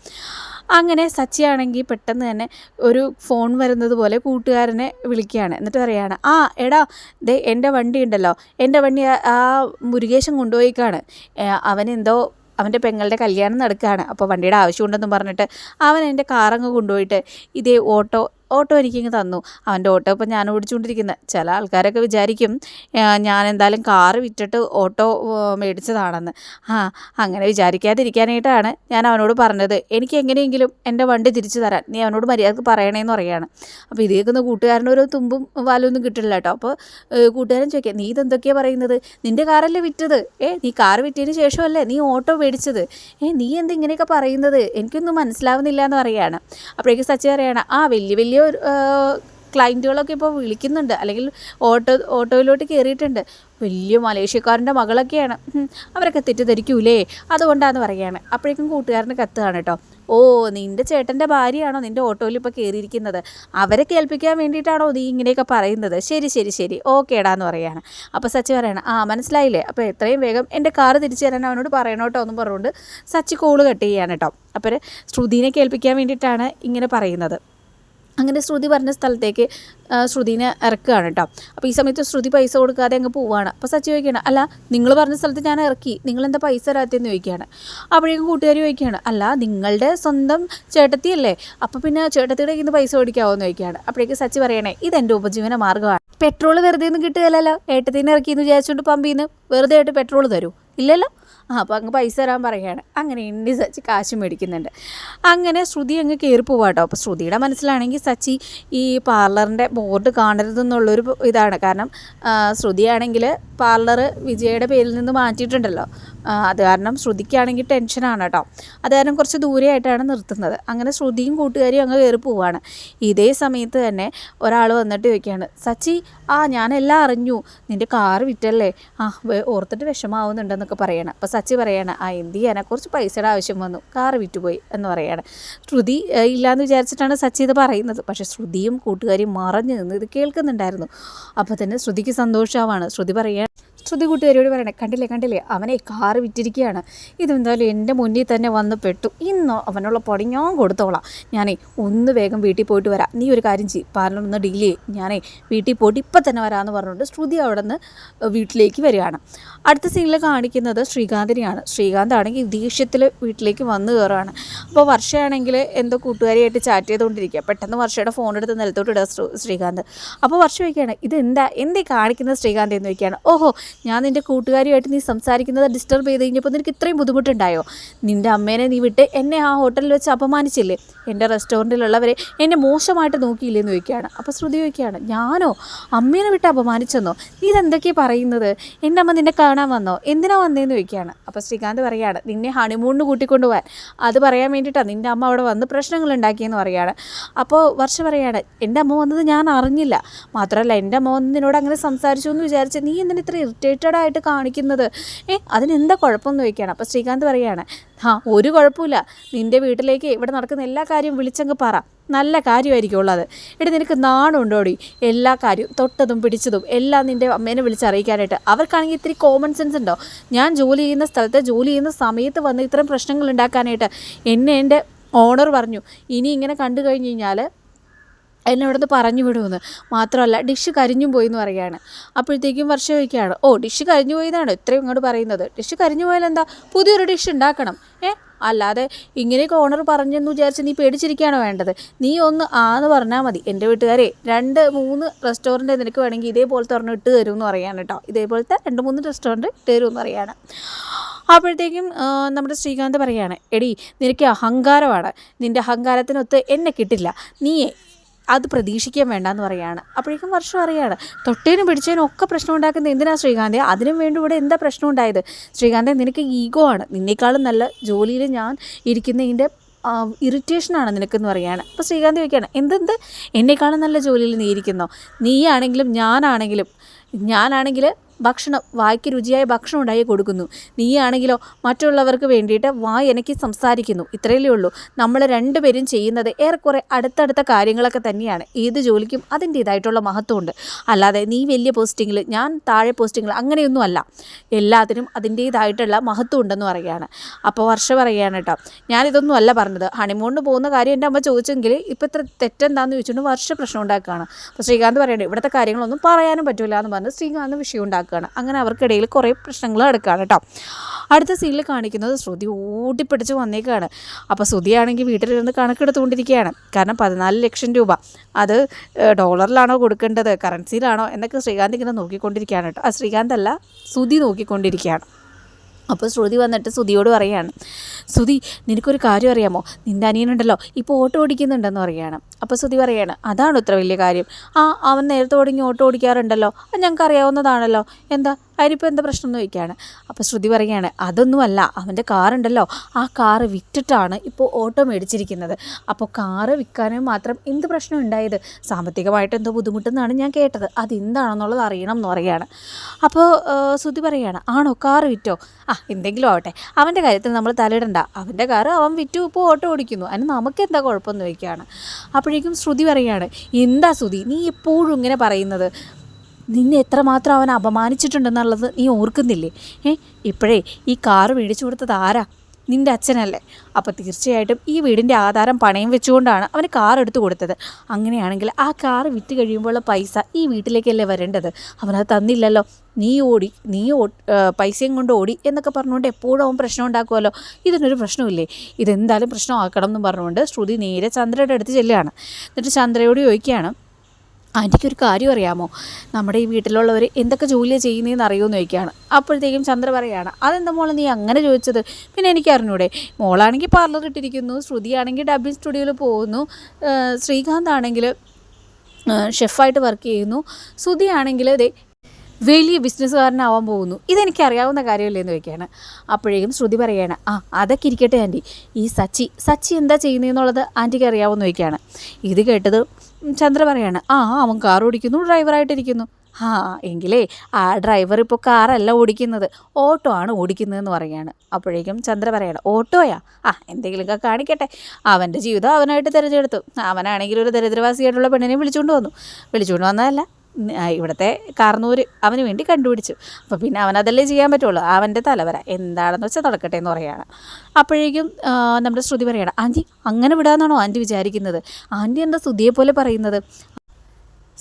അങ്ങനെ സച്ചിയാണെങ്കിൽ പെട്ടെന്ന് തന്നെ ഒരു ഫോൺ വരുന്നത് പോലെ കൂട്ടുകാരനെ വിളിക്കുകയാണ്. എന്നിട്ട് പറയാണ് ആ എടാ ദേ എന്റെ വണ്ടി ഉണ്ടല്ലോ. എന്റെ വണ്ടി ആ- മുരുകേശൻ കൊണ്ടുപോയിക്കാണ്. അവനെന്തോ അവന്റെ പെങ്ങളുടെ കല്യാണം നടക്കുകയാണ്. അപ്പോൾ വണ്ടിയുടെ ആവശ്യമുണ്ടെന്നും പറഞ്ഞിട്ട് അവൻ എന്റെ കാറങ്ങ് കൊണ്ടുപോയിട്ട് ഇതേ ഓട്ടോ ഓട്ടോ എനിക്കിങ്ങ് തന്നു. അവന്റെ ഓട്ടോ ഇപ്പം ഞാൻ ഓടിച്ചുകൊണ്ടിരിക്കുന്നത് ചില ആൾക്കാരൊക്കെ വിചാരിക്കും ഞാൻ എന്തായാലും കാറ് വിറ്റിട്ട് ഓട്ടോ മേടിച്ചതാണെന്ന്. ആ അങ്ങനെ വിചാരിക്കാതിരിക്കാനായിട്ടാണ് ഞാൻ അവനോട് പറഞ്ഞത്. എനിക്ക് എങ്ങനെയെങ്കിലും എന്റെ വണ്ടി തിരിച്ചു തരാൻ. നീ അവനോട് മര്യാദയ്ക്ക് പറയണേന്ന് പറയുകയാണ് അപ്പോൾ ഇത് കേൾക്കുന്ന കൂട്ടുകാരനൊരു തുമ്പും വാലൊന്നും കിട്ടില്ല കേട്ടോ. അപ്പോൾ കൂട്ടുകാരൻ ചോദിക്കുക നീ ഇതെന്തൊക്കെയാണ് പറയുന്നത്? നിന്റെ കാറല്ലേ വിറ്റത്? ഏ നീ കാർ വിറ്റതിന് ശേഷമല്ലേ നീ ഓട്ടോ മേടിച്ചത്? ഏ നീ എന്ത് ഇങ്ങനെയൊക്കെ പറയുന്നത്? എനിക്കൊന്നും മനസ്സിലാവുന്നില്ല എന്ന് പറയുകയാണ് അപ്പോഴേക്ക് സച്ചി പറയാണ് ആ വലിയ വലിയ ഒരു, ക്ലയന്റുകളൊക്കെ ഇപ്പോൾ വിളിക്കുന്നുണ്ട്. അല്ലെങ്കിൽ ഓട്ടോ ഓട്ടോയിലോട്ട് കയറിയിട്ടുണ്ട് വലിയ മലേഷ്യക്കാരന്റെ മകളൊക്കെയാണ്. അവരൊക്കെ തെറ്റിദ്ധരിക്കൂലേ? അതുകൊണ്ടാന്ന് പറയുകയാണ്. അപ്പോഴേക്കും കൂട്ടുകാരന് കത്തുകയാണ് കേട്ടോ. ഓ നിന്റെ ചേട്ടന്റെ ഭാര്യയാണോ നിന്റെ ഓട്ടോയിൽ ഇപ്പോൾ കയറിയിരിക്കുന്നത് അവരെ കേൾപ്പിക്കാൻ വേണ്ടിയിട്ടാണോ നീ ഇങ്ങനെയൊക്കെ പറയുന്നത്? ശരി ശരി ശരി. ഓക്കേടാ എന്ന് പറയാണ് അപ്പോൾ സച്ചി പറയണം ആ മനസ്സിലായില്ലേ? അപ്പോൾ എത്രയും വേഗം എന്റെ കാറ് തിരിച്ചു തരാൻ അവനോട് പറയണം കേട്ടോ? എന്നും പറഞ്ഞുകൊണ്ട് സച്ചി കോൾ കട്ട് ചെയ്യാണ് കേട്ടോ. അപ്പോൾ ശ്രുതിനെ കേൾപ്പിക്കാൻ വേണ്ടിയിട്ടാണ് ഇങ്ങനെ പറയുന്നത്. അങ്ങനെ ശ്രുതി പറഞ്ഞ സ്ഥലത്തേക്ക് ശ്രുതിനെ ഇറക്കുകയാണ് കേട്ടോ. അപ്പോൾ ഈ സമയത്ത് ശ്രുതി പൈസ കൊടുക്കാതെ അങ്ങ് പോവാണ്. അപ്പോൾ സച്ചി ചോദിക്കുകയാണ് അല്ല നിങ്ങൾ പറഞ്ഞ സ്ഥലത്ത് ഞാൻ ഇറക്കി. നിങ്ങൾ എന്താ പൈസ തരാത്തെന്ന് ചോദിക്കുകയാണ്. അപ്പോഴേക്കും കൂട്ടുകാർ ചോദിക്കുകയാണ് അല്ല നിങ്ങളുടെ സ്വന്തം ചേട്ടത്തിയല്ലേ? അപ്പോൾ പിന്നെ ചേട്ടത്തിയുടെ ഇന്ന് പൈസ മേടിക്കാവോ എന്ന് ചോദിക്കുകയാണ്. അപ്പോഴേക്കും സച്ചി പറയണേ ഇതെന്റെ ഉപജീവന മാർഗമാണ്. പെട്രോൾ വെറുതെ ഒന്നും കിട്ടുകയല്ലോ ഏട്ടത്തിന് ഇറക്കിയെന്ന് വിചാരിച്ചുകൊണ്ട് പമ്പിന്ന് വെറുതെ ആയിട്ട് പെട്രോൾ തരൂ. ഇല്ലല്ലോ? അപ്പോൾ അങ്ങ് പൈസ തരാൻ പറയുകയാണ്. അങ്ങനെ ഇണ്ടി സച്ചി കാശ് മേടിക്കുന്നുണ്ട്. അങ്ങനെ ശ്രുതി അങ്ങ് കയറി പോവാട്ടോ അപ്പോൾ ശ്രുതിയുടെ മനസ്സിലാണെങ്കിൽ സച്ചി ഈ പാർലറിന്റെ ബോർഡ് കാണരുതെന്നുള്ളൊരു ഇതാണ്. കാരണം ശ്രുതിയാണെങ്കിൽ പാർലർ വിജയയുടെ പേരിൽ നിന്ന് മാറ്റിയിട്ടുണ്ടല്ലോ. അത് കാരണം ശ്രുതിക്കാണെങ്കിൽ ടെൻഷനാണ് കേട്ടോ. അത് കാരണം കുറച്ച് ദൂരെയായിട്ടാണ് നിർത്തുന്നത്. അങ്ങനെ ശ്രുതിയും കൂട്ടുകാരിയും അങ്ങ് കയറി പോവാണ്. ഇതേ സമയത്ത് തന്നെ ഒരാൾ വന്നിട്ട് ചോദിക്കുകയാണ് സച്ചി ആ ഞാനെല്ലാം അറിഞ്ഞു. നിന്റെ കാറ് വിറ്റല്ലേ? ആ ഓർത്തിട്ട് വിഷമാവുന്നുണ്ടെന്നൊക്കെ പറയണം. അപ്പോൾ സച്ചി പറയാണ് ആ എന്ത് ചെയ്യാനാ? കുറച്ച് പൈസയുടെ ആവശ്യം വന്നു. കാറ് വിറ്റുപോയി. എന്ന് പറയാണ്. ശ്രുതി ഇല്ലയെന്ന് വിചാരിച്ചിട്ടാണ് സച്ചി ഇത് പറയുന്നത്. പക്ഷേ ശ്രുതിയും കൂട്ടുകാരിയും മറഞ്ഞു നിന്ന് ഇത് കേൾക്കുന്നുണ്ടായിരുന്നു. അപ്പോൾ തന്നെ ശ്രുതിക്ക് സന്തോഷമാവാണ് ശ്രുതി പറയാ ശ്രുതി കൂട്ടുകാരിയോട് പറയണേ കണ്ടില്ലേ കണ്ടില്ലേ അവനെ കാറ് വിറ്റിരിക്കുകയാണ് ഇതെന്തായാലും എന്റെ മുന്നിൽ തന്നെ വന്ന് പെട്ടു. ഇന്നോ അവനുള്ള പൊടി ഞാൻ കൊടുത്തോളാം. ഞാനേ ഒന്ന് വേഗം വീട്ടിൽ പോയിട്ട് വരാം. നീ ഒരു കാര്യം ചെയ്യും പാർലർ ഡീൽ ചെയ്യും. ഞാനേ വീട്ടിൽ പോയിട്ട് ഇപ്പം തന്നെ വരാമെന്ന് പറഞ്ഞുകൊണ്ട് ശ്രുതി അവിടെ നിന്ന് വീട്ടിലേക്ക് വരികയാണ്. അടുത്ത സീനിൽ കാണിക്കുന്നത് ശ്രീകാന്തിനെയാണ്. ശ്രീകാന്ത് ആണെങ്കിൽ ദേഷ്യത്തിൽ വീട്ടിലേക്ക് വന്നു കയറുകയാണ് അപ്പോൾ വർഷയാണെങ്കിൽ എന്തോ കൂട്ടുകാരിയായിട്ട് ചാറ്റ് ചെയ്തുകൊണ്ടിരിക്കുക. പെട്ടെന്ന് വർഷയുടെ ഫോൺ എടുത്ത് നിലത്തോട്ട് ഇടുക ശ്രീ- ശ്രീകാന്ത്. അപ്പോൾ വർഷ ചോദിക്കുകയാണ് ഇത് എന്താ എന്തേ കാണിക്കുന്നത് ശ്രീകാന്ത്? എന്ന് വയ്ക്കുകയാണ് ഓഹോ ഞാൻ നിന്റെ കൂട്ടുകാരിയായിട്ട് നീ സംസാരിക്കുന്നത് ഡിസ്റ്റർബ് ചെയ്ത് കഴിഞ്ഞപ്പോൾ നിനക്ക് ഇത്രയും ബുദ്ധിമുട്ടുണ്ടായോ? നിന്റെ അമ്മേനെ നീ വിട്ട് എന്നെ ആ ഹോട്ടലിൽ വെച്ച് അപമാനിച്ചില്ലേ? എന്റെ റെസ്റ്റോറന്റിലുള്ളവരെ എന്നെ മോശമായിട്ട് നോക്കിയില്ലേ? എന്ന് ചോദിക്കുകയാണ്. അപ്പോൾ ശ്രുതി ചോദിക്കുകയാണ് ഞാനോ? അമ്മേനെ വിട്ട് അപമാനിച്ചെന്നോ? നീ ഇതെന്തൊക്കെയാണ് പറയുന്നത്? എന്റെ അമ്മ നിന്നെ കാണാൻ വന്നോ? എന്തിനാ വന്നേന്ന് ചോദിക്കുകയാണ്. അപ്പോൾ ശ്രീകാന്ത് പറയാണ് നിന്നെ ഹണിമൂണിന് കൂട്ടിക്കൊണ്ട് പോകാൻ അത് പറയാൻ വേണ്ടിയിട്ടാണ് നിന്റെ അമ്മ അവിടെ വന്ന് പ്രശ്നങ്ങൾ ഉണ്ടാക്കിയെന്ന് പറയുകയാണ്. അപ്പോൾ വർഷ പറയാണ് എന്റെ അമ്മ വന്നത് ഞാൻ അറിഞ്ഞില്ല. മാത്രമല്ല എന്റെ അമ്മ വന്ന് നിന്നോട് അങ്ങനെ സംസാരിച്ചു എന്ന് വിചാരിച്ച് നീ എന്തിനാ ഇത്ര ഇറിറ്റേറ്റഡ് ആയിട്ട് കാണിക്കുന്നത്? ഏ അതിനെന്താ കുഴപ്പമെന്ന് ചോദിക്കുകയാണ്. അപ്പോൾ ശ്രീകാന്ത് പറയാണ് ആ ഒരു കുഴപ്പമില്ല. നിന്റെ വീട്ടിലേക്ക് ഇവിടെ നടക്കുന്ന എല്ലാ കാര്യവും വിളിച്ചങ്ങ് പറ. നല്ല കാര്യമായിരിക്കും ഉള്ളത് എടി നിനക്ക് നാണുണ്ടോടി എല്ലാ കാര്യവും തൊട്ടതും പിടിച്ചതും എല്ലാം നിന്റെ അമ്മേനെ വിളിച്ചറിയിക്കാനായിട്ട്. അവർക്കാണെങ്കിൽ ഇത്തിരി കോമൺ സെൻസ് ഉണ്ടോ? ഞാൻ ജോലി ചെയ്യുന്ന സ്ഥലത്ത് ജോലി ചെയ്യുന്ന സമയത്ത് വന്ന് ഇത്തരം പ്രശ്നങ്ങൾ ഉണ്ടാക്കാനായിട്ട് എന്നെ എന്റെ ഓണർ പറഞ്ഞു ഇനി ഇങ്ങനെ കണ്ടു കഴിഞ്ഞ് കഴിഞ്ഞാൽ എന്നെ ഇവിടുന്ന് പറഞ്ഞു വിടുമെന്ന്. മാത്രമല്ല ഡിഷ് കരിഞ്ഞും പോയി എന്ന് പറയുകയാണ്. അപ്പോഴത്തേക്കും വർഷം വയ്ക്കുകയാണ് ഓ ഡിഷ് കരിഞ്ഞു പോയതാണ്? ഇത്രയും ഇങ്ങോട്ട് പറയുന്നത്. ഡിഷ് കരിഞ്ഞു പോയാൽ എന്താ പുതിയൊരു ഡിഷ് ഉണ്ടാക്കണം. ഏ? അല്ലാതെ ഇങ്ങനെയൊക്കെ ഓണർ പറഞ്ഞെന്ന് വിചാരിച്ച് നീ പേടിച്ചിരിക്കുകയാണോ വേണ്ടത്? നീ ഒന്ന് ആന്ന് പറഞ്ഞാൽ മതി. എന്റെ വീട്ടുകാരെ രണ്ട് മൂന്ന് റെസ്റ്റോറന്റ് നിനക്ക് വേണമെങ്കിൽ ഇതേപോലത്തെ ഒരെണ്ണം ഇട്ട് തരും എന്ന് പറയാണ് കേട്ടോ. ഇതേപോലത്തെ രണ്ട് മൂന്ന് റെസ്റ്റോറന്റ് ഇട്ട് തരുമെന്ന് എന്ന് പറയാണ്. അപ്പോഴത്തേക്കും നമ്മുടെ ശ്രീകാന്ത് പറയാണ് എടി നിനക്ക് അഹങ്കാരമാണ്. നിന്റെ അഹങ്കാരത്തിനൊത്ത് എന്നെ കിട്ടില്ല. നീയേ അത് പ്രതീക്ഷിക്കാൻ വേണ്ടെന്ന് പറയുകയാണ് അപ്പോഴേക്കും വർഷം അറിയാണ് തൊട്ടേനും പിടിച്ചതിനും ഒക്കെ പ്രശ്നം ഉണ്ടാക്കുന്നത് എന്തിനാ ശ്രീകാന്തെ? അതിനും വേണ്ടി ഇവിടെ എന്താ പ്രശ്നം ഉണ്ടായത് ശ്രീകാന്തെ നിനക്ക് ഈഗോ ആണ്. നിന്നേക്കാളും നല്ല ജോലിയിൽ ഞാൻ ഇരിക്കുന്നതിന്റെ ഇറിറ്റേഷനാണ് നിനക്കെന്ന് പറയുകയാണ് അപ്പോൾ ശ്രീകാന്ത് ചോദിക്കുകയാണ് എന്തെന്ത്? എന്നെക്കാളും നല്ല ജോലിയിൽ നീ ഇരിക്കുന്നോ? നീയാണെങ്കിലും ഞാനാണെങ്കിലും ഞാനാണെങ്കിൽ ഭക്ഷണം വായ്ക്ക് രുചിയായ ഭക്ഷണം ഉണ്ടാക്കി കൊടുക്കുന്നു. നീയാണെങ്കിലോ മറ്റുള്ളവർക്ക് വേണ്ടിയിട്ട് വായ് എനിക്ക് സംസാരിക്കുന്നു. ഇത്രയല്ലേ ഉള്ളൂ. നമ്മൾ രണ്ടുപേരും ചെയ്യുന്നത് ഏറെക്കുറെ അടുത്തടുത്ത കാര്യങ്ങളൊക്കെ തന്നെയാണ്. ഏത് ജോലിക്കും അതിന്റേതായിട്ടുള്ള മഹത്വമുണ്ട്. അല്ലാതെ നീ വലിയ പോസ്റ്റിങ്ങിൽ ഞാൻ താഴെ പോസ്റ്റിങ്ങിൽ അങ്ങനെയൊന്നും അല്ല. എല്ലാത്തിനും അതിന്റേതായിട്ടുള്ള മഹത്വം ഉണ്ടെന്ന് പറയുകയാണ്. അപ്പോൾ വർഷ പറയുകയാണ് കേട്ടോ. ഞാനിതൊന്നും അല്ല പറഞ്ഞത്. ഹണിമൂണിന് പോകുന്ന കാര്യം എന്റെ അമ്മ ചോദിച്ചെങ്കിൽ ഇപ്പോൾ ഇത്ര തെറ്റെന്താണെന്ന് ചോദിച്ചുകൊണ്ട് വർഷ പ്രശ്നം ഉണ്ടാക്കുകയാണ്. അപ്പോൾ ശ്രീകാന്ത് പറയണ്ടേ ഇവിടുത്തെ കാര്യങ്ങളൊന്നും പറയാനും പറ്റില്ല എന്ന് പറഞ്ഞ് ശ്രീകാന്ത് വിഷയം ഉണ്ടാക്കുകയാണ് അങ്ങനെ അവർക്കിടയിൽ കുറേ പ്രശ്നങ്ങൾ നടക്കുകയാണ് കേട്ടോ. അടുത്ത സീനിൽ കാണിക്കുന്നത് ശ്രുതി ഓടിപ്പിടിച്ച് വന്നേക്കാണ്. അപ്പോൾ ശ്രുതിയാണെങ്കിൽ വീട്ടിലിരുന്ന് കണക്കെടുത്തുകൊണ്ടിരിക്കുകയാണ്. കാരണം പതിനാല് ലക്ഷം രൂപ. അത് ഡോളറിലാണോ കൊടുക്കേണ്ടത്? കറൻസിയിലാണോ? എന്നൊക്കെ ശ്രീകാന്ത് ഇങ്ങനെ നോക്കിക്കൊണ്ടിരിക്കുകയാണ് കേട്ടോ. ആ ശ്രീകാന്ത് അല്ല ശ്രുതി നോക്കിക്കൊണ്ടിരിക്കുകയാണ്. അപ്പോൾ ശ്രുതി വന്നിട്ട് സുതിയോട് പറയാണ് സുതി നിനക്കൊരു കാര്യം അറിയാമോ? നിന്റെ അനിയനുണ്ടല്ലോ ഇപ്പോൾ ഓട്ടോ ഓടിക്കുന്നുണ്ടെന്ന് പറയാണ്. അപ്പോൾ സുതി പറയാണ് അതാണ് ഇത്ര വലിയ കാര്യം. ആ അവൻ നേരത്തെ ഓടിങ്ങി ഓട്ടോ ഓടിക്കാറുണ്ടല്ലോ. അത് ഞങ്ങൾക്ക് അറിയാവുന്നതാണല്ലോ എന്താ? അതിനിപ്പോൾ എന്താ പ്രശ്നം എന്ന് ചോദിക്കുകയാണ്. അപ്പോൾ ശ്രുതി പറയുകയാണ് അതൊന്നുമല്ല അവന്റെ കാറുണ്ടല്ലോ ആ കാറ് വിറ്റിട്ടാണ് ഇപ്പോൾ ഓട്ടോ മേടിച്ചിരിക്കുന്നത്. അപ്പോൾ കാറ് വിൽക്കാനും മാത്രം എന്ത് പ്രശ്നം ഉണ്ടായത്? സാമ്പത്തികമായിട്ട് എന്തോ ബുദ്ധിമുട്ടെന്നാണ് ഞാൻ കേട്ടത്. അതെന്താണെന്നുള്ളത് അറിയണം എന്ന് പറയുകയാണ്. അപ്പോൾ ശ്രുതി പറയുകയാണ് ആണോ കാറ് വിറ്റോ? ആ എന്തെങ്കിലും ആവട്ടെ. അവന്റെ കാര്യത്തിൽ നമ്മൾ തലയിടണ്ട. അവന്റെ കാറ് അവൻ വിറ്റു ഇപ്പോൾ ഓട്ടോ ഓടിക്കുന്നു. അതിന് നമുക്ക് എന്താ കുഴപ്പമെന്ന് ചോദിക്കുകയാണ്. അപ്പോഴേക്കും ശ്രുതി പറയുകയാണ് എന്താ ശ്രുതി? നീ എപ്പോഴും ഇങ്ങനെ പറയുന്നത്? നിന്നെ എത്രമാത്രം അവൻ അപമാനിച്ചിട്ടുണ്ടെന്നുള്ളത് നീ ഓർക്കുന്നില്ലേ? ഏ ഇപ്പോഴേ ഈ കാറ് മേടിച്ചു കൊടുത്തത് ആരാ? നിന്റെ അച്ഛനല്ലേ. അപ്പോൾ തീർച്ചയായിട്ടും ഈ വീടിന്റെ ആധാരം പണയം വെച്ചുകൊണ്ടാണ് അവന് കാർ എടുത്തു കൊടുത്തത്. അങ്ങനെയാണെങ്കിൽ ആ കാർ വിറ്റ് കഴിയുമ്പോഴുള്ള പൈസ ഈ വീട്ടിലേക്കല്ലേ വരേണ്ടത്? അവനത് തന്നില്ലല്ലോ. നീ ഓടി നീ പൈസയും കൊണ്ട് ഓടി എന്നൊക്കെ പറഞ്ഞുകൊണ്ട് എപ്പോഴും അവൻ പ്രശ്നം ഉണ്ടാക്കുമല്ലോ. ഇതിനൊരു പ്രശ്നമില്ലേ? ഇതെന്തായാലും പ്രശ്നമാക്കണം എന്ന് പറഞ്ഞുകൊണ്ട് ശ്രുതി നേരെ ചന്ദ്രയുടെ അടുത്ത് ചെല്ലുകയാണ്. എന്നിട്ട് ചന്ദ്രയോട് ചോദിക്കുകയാണ് ആന്റിക്ക് ഒരു കാര്യം അറിയാമോ? നമ്മുടെ ഈ വീട്ടിലുള്ളവർ എന്തൊക്കെ ജോലി ചെയ്യുന്നതെന്ന് അറിയുമെന്ന് ചോദിക്കുകയാണ്. അപ്പോഴത്തേക്കും ചന്ദ്ര പറയാണ് അതെന്താ മോളെ നീ അങ്ങനെ ചോദിച്ചത്? പിന്നെ എനിക്ക് അറിഞ്ഞൂടെ മോളാണെങ്കിൽ പാർലർ ഇട്ടിരിക്കുന്നു ശ്രുതിയാണെങ്കിൽ ഡബിങ് സ്റ്റുഡിയോയിൽ പോകുന്നു ശ്രീകാന്ത് ആണെങ്കിൽ ഷെഫായിട്ട് വർക്ക് ചെയ്യുന്നു ശ്രുതി ആണെങ്കിൽ അതെ വലിയ ബിസിനസ്സുകാരനാവാൻ പോകുന്നു. ഇതെനിക്ക് അറിയാവുന്ന കാര്യമല്ലേ എന്ന് ചോദിക്കുകയാണ്. അപ്പോഴേക്കും ശ്രുതി പറയുകയാണ് ആ അതൊക്കെ ഇരിക്കട്ടെ ആന്റി ഈ സച്ചി സച്ചി എന്താ ചെയ്യുന്നതെന്നുള്ളത് ആന്റിക്ക് അറിയാവുന്ന ചോദിക്കുകയാണ്. ഇത് കേട്ടത് ചന്ദ്ര പറയാണ് ആ അവൻ കാർ ഓടിക്കുന്നു ഡ്രൈവറായിട്ടിരിക്കുന്നു ആ എങ്കിലേ ആ ഡ്രൈവർ ഇപ്പോൾ കാറല്ല ഓടിക്കുന്നത് ഓട്ടോ ആണ് ഓടിക്കുന്നതെന്ന് പറയാണ്. അപ്പോഴേക്കും ചന്ദ്ര പറയാണ് ഓട്ടോയാ? ആ എന്തെങ്കിലുമൊക്കെ കാണിക്കട്ടെ. അവന്റെ ജീവിതം അവനായിട്ട് തിരഞ്ഞെടുത്തു. അവനാണെങ്കിൽ ഒരു ദരിദ്രവാസിയായിട്ടുള്ള പെണ്ണിനെ വിളിച്ചുകൊണ്ട് വന്നു. വിളിച്ചുകൊണ്ട് വന്നതല്ല ഇവിടുത്തെ കാർന്നൂര് അവന് വേണ്ടി കണ്ടുപിടിച്ചു. അപ്പോൾ പിന്നെ അവനതല്ലേ ചെയ്യാൻ പറ്റുള്ളൂ. അവന്റെ തലവര എന്താണെന്ന് വെച്ചാൽ തുടക്കട്ടെ എന്ന് പറയുകയാണ് അപ്പോഴേക്കും നമ്മുടെ ശ്രുതി പറയണം ആന്റി അങ്ങനെ വിടാമെന്നാണോ ആന്റി വിചാരിക്കുന്നത്? ആന്റി എന്താ ശ്രുതിയെ പോലെ പറയുന്നത്?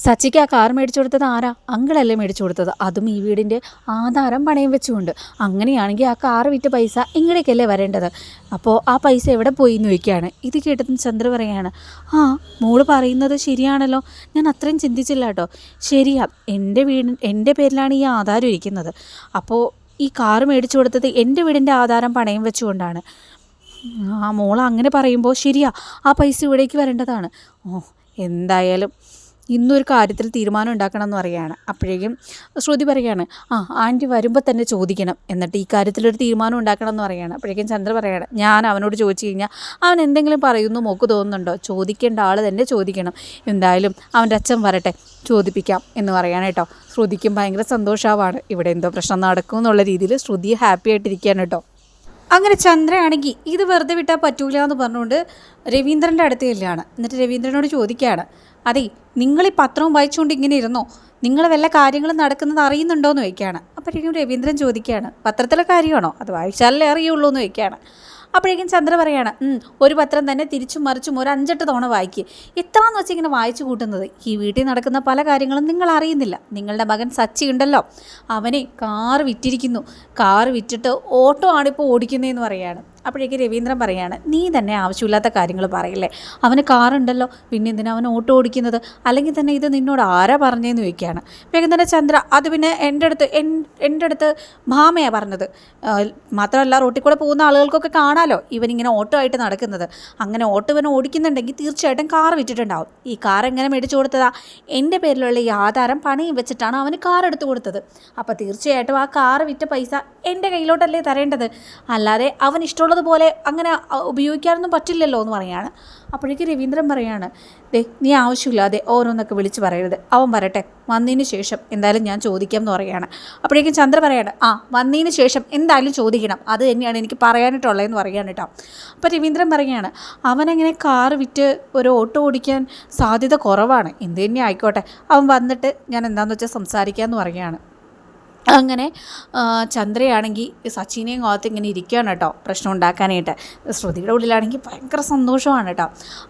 സച്ചിക്ക് ആ കാർ മേടിച്ചു കൊടുത്തത് ആരാ? അങ്കിളല്ലേ മേടിച്ചു കൊടുത്തത്. അതും ഈ വീടിന്റെ ആധാരം പണയം വെച്ചുകൊണ്ട്. അങ്ങനെയാണെങ്കിൽ ആ കാർ വിറ്റ് പൈസ ഇങ്ങടേക്കല്ലേ വരേണ്ടത്? അപ്പോൾ ആ പൈസ എവിടെ പോയി എന്ന് ചോദിക്കുകയാണ്. ഇത് കേട്ടതും ചന്ദ്ര പറയാണ് ആ മോൾ പറയുന്നത് ശരിയാണല്ലോ. ഞാൻ അത്രയും ചിന്തിച്ചില്ല കേട്ടോ. ശരിയാ എന്റെ വീട് എന്റെ പേരിലാണ് ഈ ആധാരം ഇരിക്കുന്നത്. അപ്പോൾ ഈ കാർ മേടിച്ചു കൊടുത്തത് എന്റെ വീടിന്റെ ആധാരം പണയം വെച്ചുകൊണ്ടാണ്. ആ മോൾ അങ്ങനെ പറയുമ്പോൾ ശരിയാ ആ പൈസ ഇവിടേക്ക് വരേണ്ടതാണ്. ഓ എന്തായാലും ഇന്നൊരു കാര്യത്തിൽ തീരുമാനം ഉണ്ടാക്കണം എന്ന് പറയുകയാണ്. അപ്പോഴേക്കും ശ്രുതി പറയുകയാണ് ആ ആന്റി വരുമ്പോൾ തന്നെ ചോദിക്കണം. എന്നിട്ട് ഈ കാര്യത്തിലൊരു തീരുമാനം ഉണ്ടാക്കണം എന്ന് പറയുകയാണ്. അപ്പോഴേക്കും ചന്ദ്ര പറയുകയാണ് ഞാൻ അവനോട് ചോദിച്ചു കഴിഞ്ഞാൽ അവൻ എന്തെങ്കിലും പറയുന്നു മോക്ക് തോന്നുന്നുണ്ടോ? ചോദിക്കേണ്ട ആൾ തന്നെ ചോദിക്കണം. എന്തായാലും അവന്റെ അച്ഛൻ വരട്ടെ ചോദിപ്പിക്കാം. എന്ന് പറയാണ് കേട്ടോ. ശ്രുതിക്കും ഭയങ്കര സന്തോഷമാവാണ് ഇവിടെ എന്തോ പ്രശ്നം നടക്കും എന്നുള്ള രീതിയിൽ ശ്രുതി ഹാപ്പി ആയിട്ടിരിക്കുകയാണ് കേട്ടോ. അങ്ങനെ ചന്ദ്രയാണെങ്കിൽ ഇത് വെറുതെ വിട്ടാൽ പറ്റൂല എന്ന് പറഞ്ഞുകൊണ്ട് രവീന്ദ്രന്റെ അടുത്ത് ചെല്ലുകയാണ്. എന്നിട്ട് രവീന്ദ്രനോട് ചോദിക്കുകയാണ് അതെ നിങ്ങൾ ഈ പത്രവും വായിച്ചുകൊണ്ട് ഇങ്ങനെ ഇരുന്നോ? നിങ്ങൾ വല്ല കാര്യങ്ങളും നടക്കുന്നത് അറിയുന്നുണ്ടോ എന്ന് ചോദിക്കുകയാണ്. അപ്പോഴേക്കും രവീന്ദ്രൻ ചോദിക്കുകയാണ് പത്രത്തിലെ കാര്യമാണോ? അത് വായിച്ചാലേ അറിയുള്ളൂ എന്ന് ചോദിക്കുകയാണ്. അപ്പോഴേക്കും ചന്ദ്ര പറയാണ് ഒരു പത്രം തന്നെ തിരിച്ചും മറിച്ചും ഒരു അഞ്ചെട്ട് തവണ വായിക്കുക എത്രയെന്ന് വെച്ചാൽ ഇങ്ങനെ വായിച്ചു കൂട്ടുന്നത്? ഈ വീട്ടിൽ നടക്കുന്ന പല കാര്യങ്ങളും നിങ്ങൾ അറിയുന്നില്ല. നിങ്ങളുടെ മകൻ സച്ചി ഉണ്ടല്ലോ. അവനെ കാർ വിറ്റിരിക്കുന്നു. കാർ വിറ്റിട്ട് ഓട്ടോ ആണിപ്പോൾ ഓടിക്കുന്നതെന്ന് പറയാണ്. അപ്പോഴേക്ക് രവീന്ദ്രൻ പറയാണ് നീ തന്നെ ആവശ്യമില്ലാത്ത കാര്യങ്ങൾ പറയില്ലേ? അവന് കാറുണ്ടല്ലോ പിന്നെ എന്തിനാ അവൻ ഓട്ടോ ഓടിക്കുന്നത്? അല്ലെങ്കിൽ തന്നെ ഇത് നിന്നോട് ആരാ പറഞ്ഞതെന്ന് ചോദിക്കുകയാണ്. വേഗം തന്നെ ചന്ദ്ര അത് പിന്നെ എന്റെ അടുത്ത് എൻ- എന്റെ അടുത്ത് ഭാമയാണ് പറഞ്ഞത്. മാത്രമല്ല റോട്ടിൽ കൂടെ പോകുന്ന ആളുകൾക്കൊക്കെ കാണാമല്ലോ ഇവനിങ്ങനെ ഓട്ടോ ആയിട്ട് നടക്കുന്നത്. അങ്ങനെ ഓട്ടോ ഇവൻ ഓടിക്കുന്നുണ്ടെങ്കിൽ തീർച്ചയായിട്ടും കാർ വിറ്റിട്ടുണ്ടാവും. ഈ കാർ എങ്ങനെ മേടിച്ചു കൊടുത്തതാ? എന്റെ പേരിലുള്ള ഈ ആധാരം പണയം വെച്ചിട്ടാണ് അവന് കാർ എടുത്തു കൊടുത്തത്. അപ്പോൾ തീർച്ചയായിട്ടും ആ കാർ വിറ്റ പൈസ എന്റെ കയ്യിലോട്ടല്ലേ തരേണ്ടത്? അല്ലാതെ അവൻ ഇഷ്ടമുള്ളതുപോലെ അങ്ങനെ ഉപയോഗിക്കാനൊന്നും പറ്റില്ലല്ലോ എന്ന് പറയാണ്. അപ്പോഴേക്ക് രവീന്ദ്രൻ പറയാണ് ദേ നീ ആവശ്യമില്ലാതെ ഓരോന്നൊക്കെ വിളിച്ച് പറയരുത്. അവൻ വരട്ടെ വന്നതിന് ശേഷം എന്തായാലും ഞാൻ ചോദിക്കാം എന്ന് പറയാണ്. അപ്പോഴേക്കും ചന്ദ്ര പറയാണ് ആ വന്നതിന് ശേഷം എന്തായാലും ചോദിക്കണം. അത് തന്നെയാണ് എനിക്ക് പറയാനായിട്ടുള്ളതെന്ന് പറയാണ് കേട്ടോ. അപ്പോൾ രവീന്ദ്രൻ പറയുകയാണ് അവനങ്ങനെ കാർ വിറ്റ് ഒരു ഓട്ടോ ഓടിക്കാൻ സാധ്യത കുറവാണ്. എന്ത് തന്നെ ആയിക്കോട്ടെ. അവൻ വന്നിട്ട് ഞാൻ എന്താണെന്ന് വെച്ചാൽ സംസാരിക്കാമെന്ന് പറയുകയാണ് അങ്ങനെ ചന്ദ്രയാണെങ്കിൽ സച്ചിനെയും കാത്ത് ഇങ്ങനെ ഇരിക്കുകയാണ് കേട്ടോ പ്രശ്നം ഉണ്ടാക്കാനായിട്ട്. ശ്രുതിയുടെ ഉള്ളിലാണെങ്കിൽ ഭയങ്കര സന്തോഷമാണ് കേട്ടോ.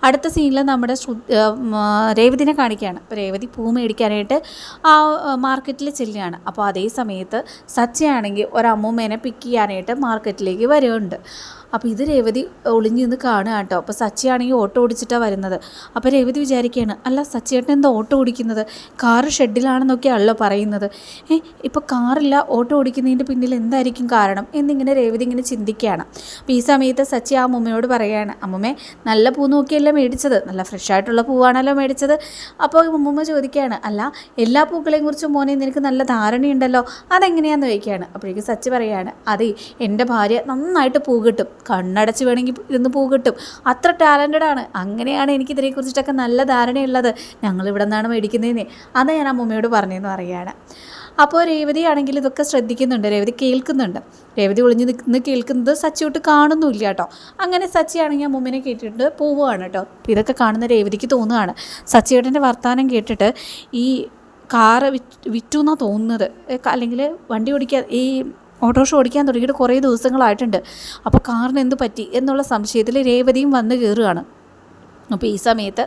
അടുത്ത സീനിൽ നമ്മുടെ ശ്രു രേവതിനെ കാണിക്കുകയാണ്. അപ്പോൾ രേവതി പൂ മേടിക്കാനായിട്ട് ആ മാർക്കറ്റിൽ ചെല്ലുകയാണ്. അപ്പോൾ അതേ സമയത്ത് സച്ചയാണെങ്കിൽ ഒരമ്മൂമ്മേനെ പിക്ക് ചെയ്യാനായിട്ട് മാർക്കറ്റിലേക്ക് വരുന്നുണ്ട്. അപ്പോൾ ഇത് രേവതി ഒളിഞ്ഞു നിന്ന് കാണുക കേട്ടോ. അപ്പോൾ സച്ചിയാണെങ്കിൽ ഓട്ടോ ഓടിച്ചിട്ടാണ് വരുന്നത്. അപ്പോൾ രേവതി വിചാരിക്കുകയാണ് അല്ല സച്ചിയേട്ടൻ എന്താ ഓട്ടോ ഓടിക്കുന്നത്? കാറ് ഷെഡിലാണെന്നൊക്കെയാണല്ലോ പറയുന്നത്. ഏ ഇപ്പോൾ കാറില്ല ഓട്ടോ ഓടിക്കുന്നതിന്റെ പിന്നിൽ എന്തായിരിക്കും കാരണം? എന്നിങ്ങനെ രേവതി ഇങ്ങനെ ചിന്തിക്കുകയാണ്. അപ്പോൾ ഈ സമയത്ത് സച്ചി ആ അമ്മൂമ്മയോട് പറയുകയാണ് അമ്മൂമ്മേ നല്ല പൂ നോക്കിയല്ലേ മേടിച്ചത്? നല്ല ഫ്രഷ് ആയിട്ടുള്ള പൂവാണല്ലോ മേടിച്ചത്. അപ്പോൾ അമ്മൂമ്മ ചോദിക്കുകയാണ് അല്ല എല്ലാ പൂക്കളെയും കുറിച്ച് മോനെ നിനക്ക് നല്ല ധാരണയുണ്ടല്ലോ അതെങ്ങനെയാണെന്ന് ചോദിക്കുകയാണ്. അപ്പോഴേക്കും സച്ചി പറയുകയാണ് അതെ എന്റെ ഭാര്യ നന്നായിട്ട് പൂ കിട്ടും. കണ്ണടച്ച് വേണമെങ്കിൽ ഇരുന്ന് പൂ കിട്ടും. അത്ര ടാലന്റഡ് ആണ്. അങ്ങനെയാണ് എനിക്ക് ഇതിനെക്കുറിച്ചിട്ടൊക്കെ നല്ല ധാരണയുള്ളത്. ഞങ്ങൾ ഇവിടെ നിന്നാണ് മേടിക്കുന്നതെന്നേ. അത് ഞാൻ അമ്മമ്മയോട് പറഞ്ഞതെന്ന് പറയുകയാണ്. അപ്പോൾ രേവതി ആണെങ്കിൽ ഇതൊക്കെ ശ്രദ്ധിക്കുന്നുണ്ട്. രേവതി കേൾക്കുന്നുണ്ട്. രേവതി ഒളിഞ്ഞു നിൽക്കുന്ന കേൾക്കുന്നത് സച്ചിയോട്ട് കാണുന്നുമില്ല കേട്ടോ. അങ്ങനെ സച്ചി ആണെങ്കിൽ അമ്മൂമ്മനെ കേട്ടിട്ട് പോവുകയാണ് കേട്ടോ. ഇതൊക്കെ കാണുന്ന രേവതിക്ക് തോന്നുകയാണ്. സച്ചിയേട്ടന്റെ വർത്തമാനം കേട്ടിട്ട് ഈ കാറ് വിറ്റ് വിറ്റു എന്നാണ് തോന്നുന്നത് അല്ലെങ്കിൽ വണ്ടി ഓടിക്കാതെ ഈ ഓട്ടോറിക്ഷ ഓടിക്കാൻ തുടങ്ങിയിട്ട് കുറേ ദിവസങ്ങളായിട്ടുണ്ട്. അപ്പോൾ കാറിന് എന്ത് പറ്റി എന്നുള്ള സംശയത്തിൽ രേവതിയും വന്ന് കയറുകയാണ്. അപ്പോൾ ഈ സമയത്ത്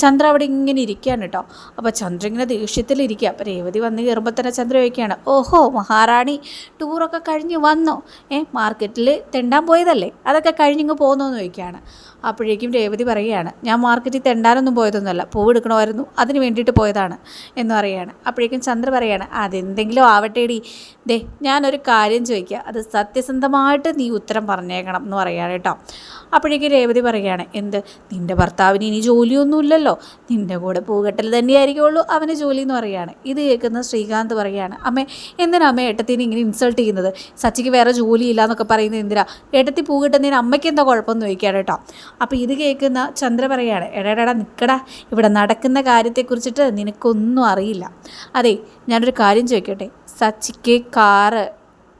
ചന്ദ്ര അവിടെ ഇങ്ങനെ ഇരിക്കുകയാണ് കേട്ടോ. അപ്പോൾ ചന്ദ്ര ഇങ്ങനെ ദേഷ്യത്തിലിരിക്കുക അപ്പോൾ രേവതി വന്ന് കയറുമ്പോൾ തന്നെ ചന്ദ്ര ചോദിക്കുകയാണ് ഓഹോ മഹാറാണി ടൂറൊക്കെ കഴിഞ്ഞ് വന്നോ? ഏ മാർക്കറ്റിൽ തെണ്ടാൻ പോയതല്ലേ? അതൊക്കെ കഴിഞ്ഞിങ്ങ് പോകുന്നോ എന്ന് ചോദിക്കുകയാണ്. അപ്പോഴേക്കും രേവതി പറയുകയാണ് ഞാൻ മാർക്കറ്റിൽ തെണ്ടാനൊന്നും പോയതൊന്നുമല്ല പൂവെടുക്കണമായിരുന്നു അതിന് വേണ്ടിയിട്ട് പോയതാണ് എന്ന് പറയുകയാണ്. അപ്പോഴേക്കും ചന്ദ്ര പറയുകയാണ് അതെന്തെങ്കിലും ആവട്ടേടി. ദേ ഞാനൊരു കാര്യം ചോദിക്കുക അത് സത്യസന്ധമായിട്ട് നീ ഉത്തരം പറഞ്ഞേക്കണം എന്ന് പറയുകയാണ് കേട്ടോ. അപ്പോഴേക്കും രേവതി പറയുകയാണ് എന്ത്? നിന്റെ ഭർത്താവിന് ഇനി ജോലിയൊന്നുമില്ലല്ലോ? നിന്റെ കൂടെ പൂകെട്ടൽ തന്നെയായിരിക്കുള്ളൂ അവന് ജോലി എന്ന് പറയുകയാണ്. ഇത് കേൾക്കുന്ന ശ്രീകാന്ത് പറയുകയാണ് അമ്മേ എന്തിനാ അമ്മ ഏട്ടത്തിനെ ഇങ്ങനെ ഇൻസൾട്ട് ചെയ്യുന്നത്? സച്ചിക്ക് വേറെ ജോലിയില്ല എന്നൊക്കെ പറയുന്നത് എന്തിനാ? ഏട്ടത്തി പൂ കിട്ടുന്നതിന് അമ്മയ്ക്ക് എന്താ കുഴപ്പമെന്ന് ചോദിക്കുകയാണ് കേട്ടോ. അപ്പോൾ ഇത് കേൾക്കുന്ന ചന്ദ്ര പറയാണ് എടാടാ നിൽക്കടാ ഇവിടെ നടക്കുന്ന കാര്യത്തെക്കുറിച്ചിട്ട് നിനക്കൊന്നും അറിയില്ല. അതെ ഞാനൊരു കാര്യം ചോദിക്കട്ടെ? സച്ചിക്ക് കാറ്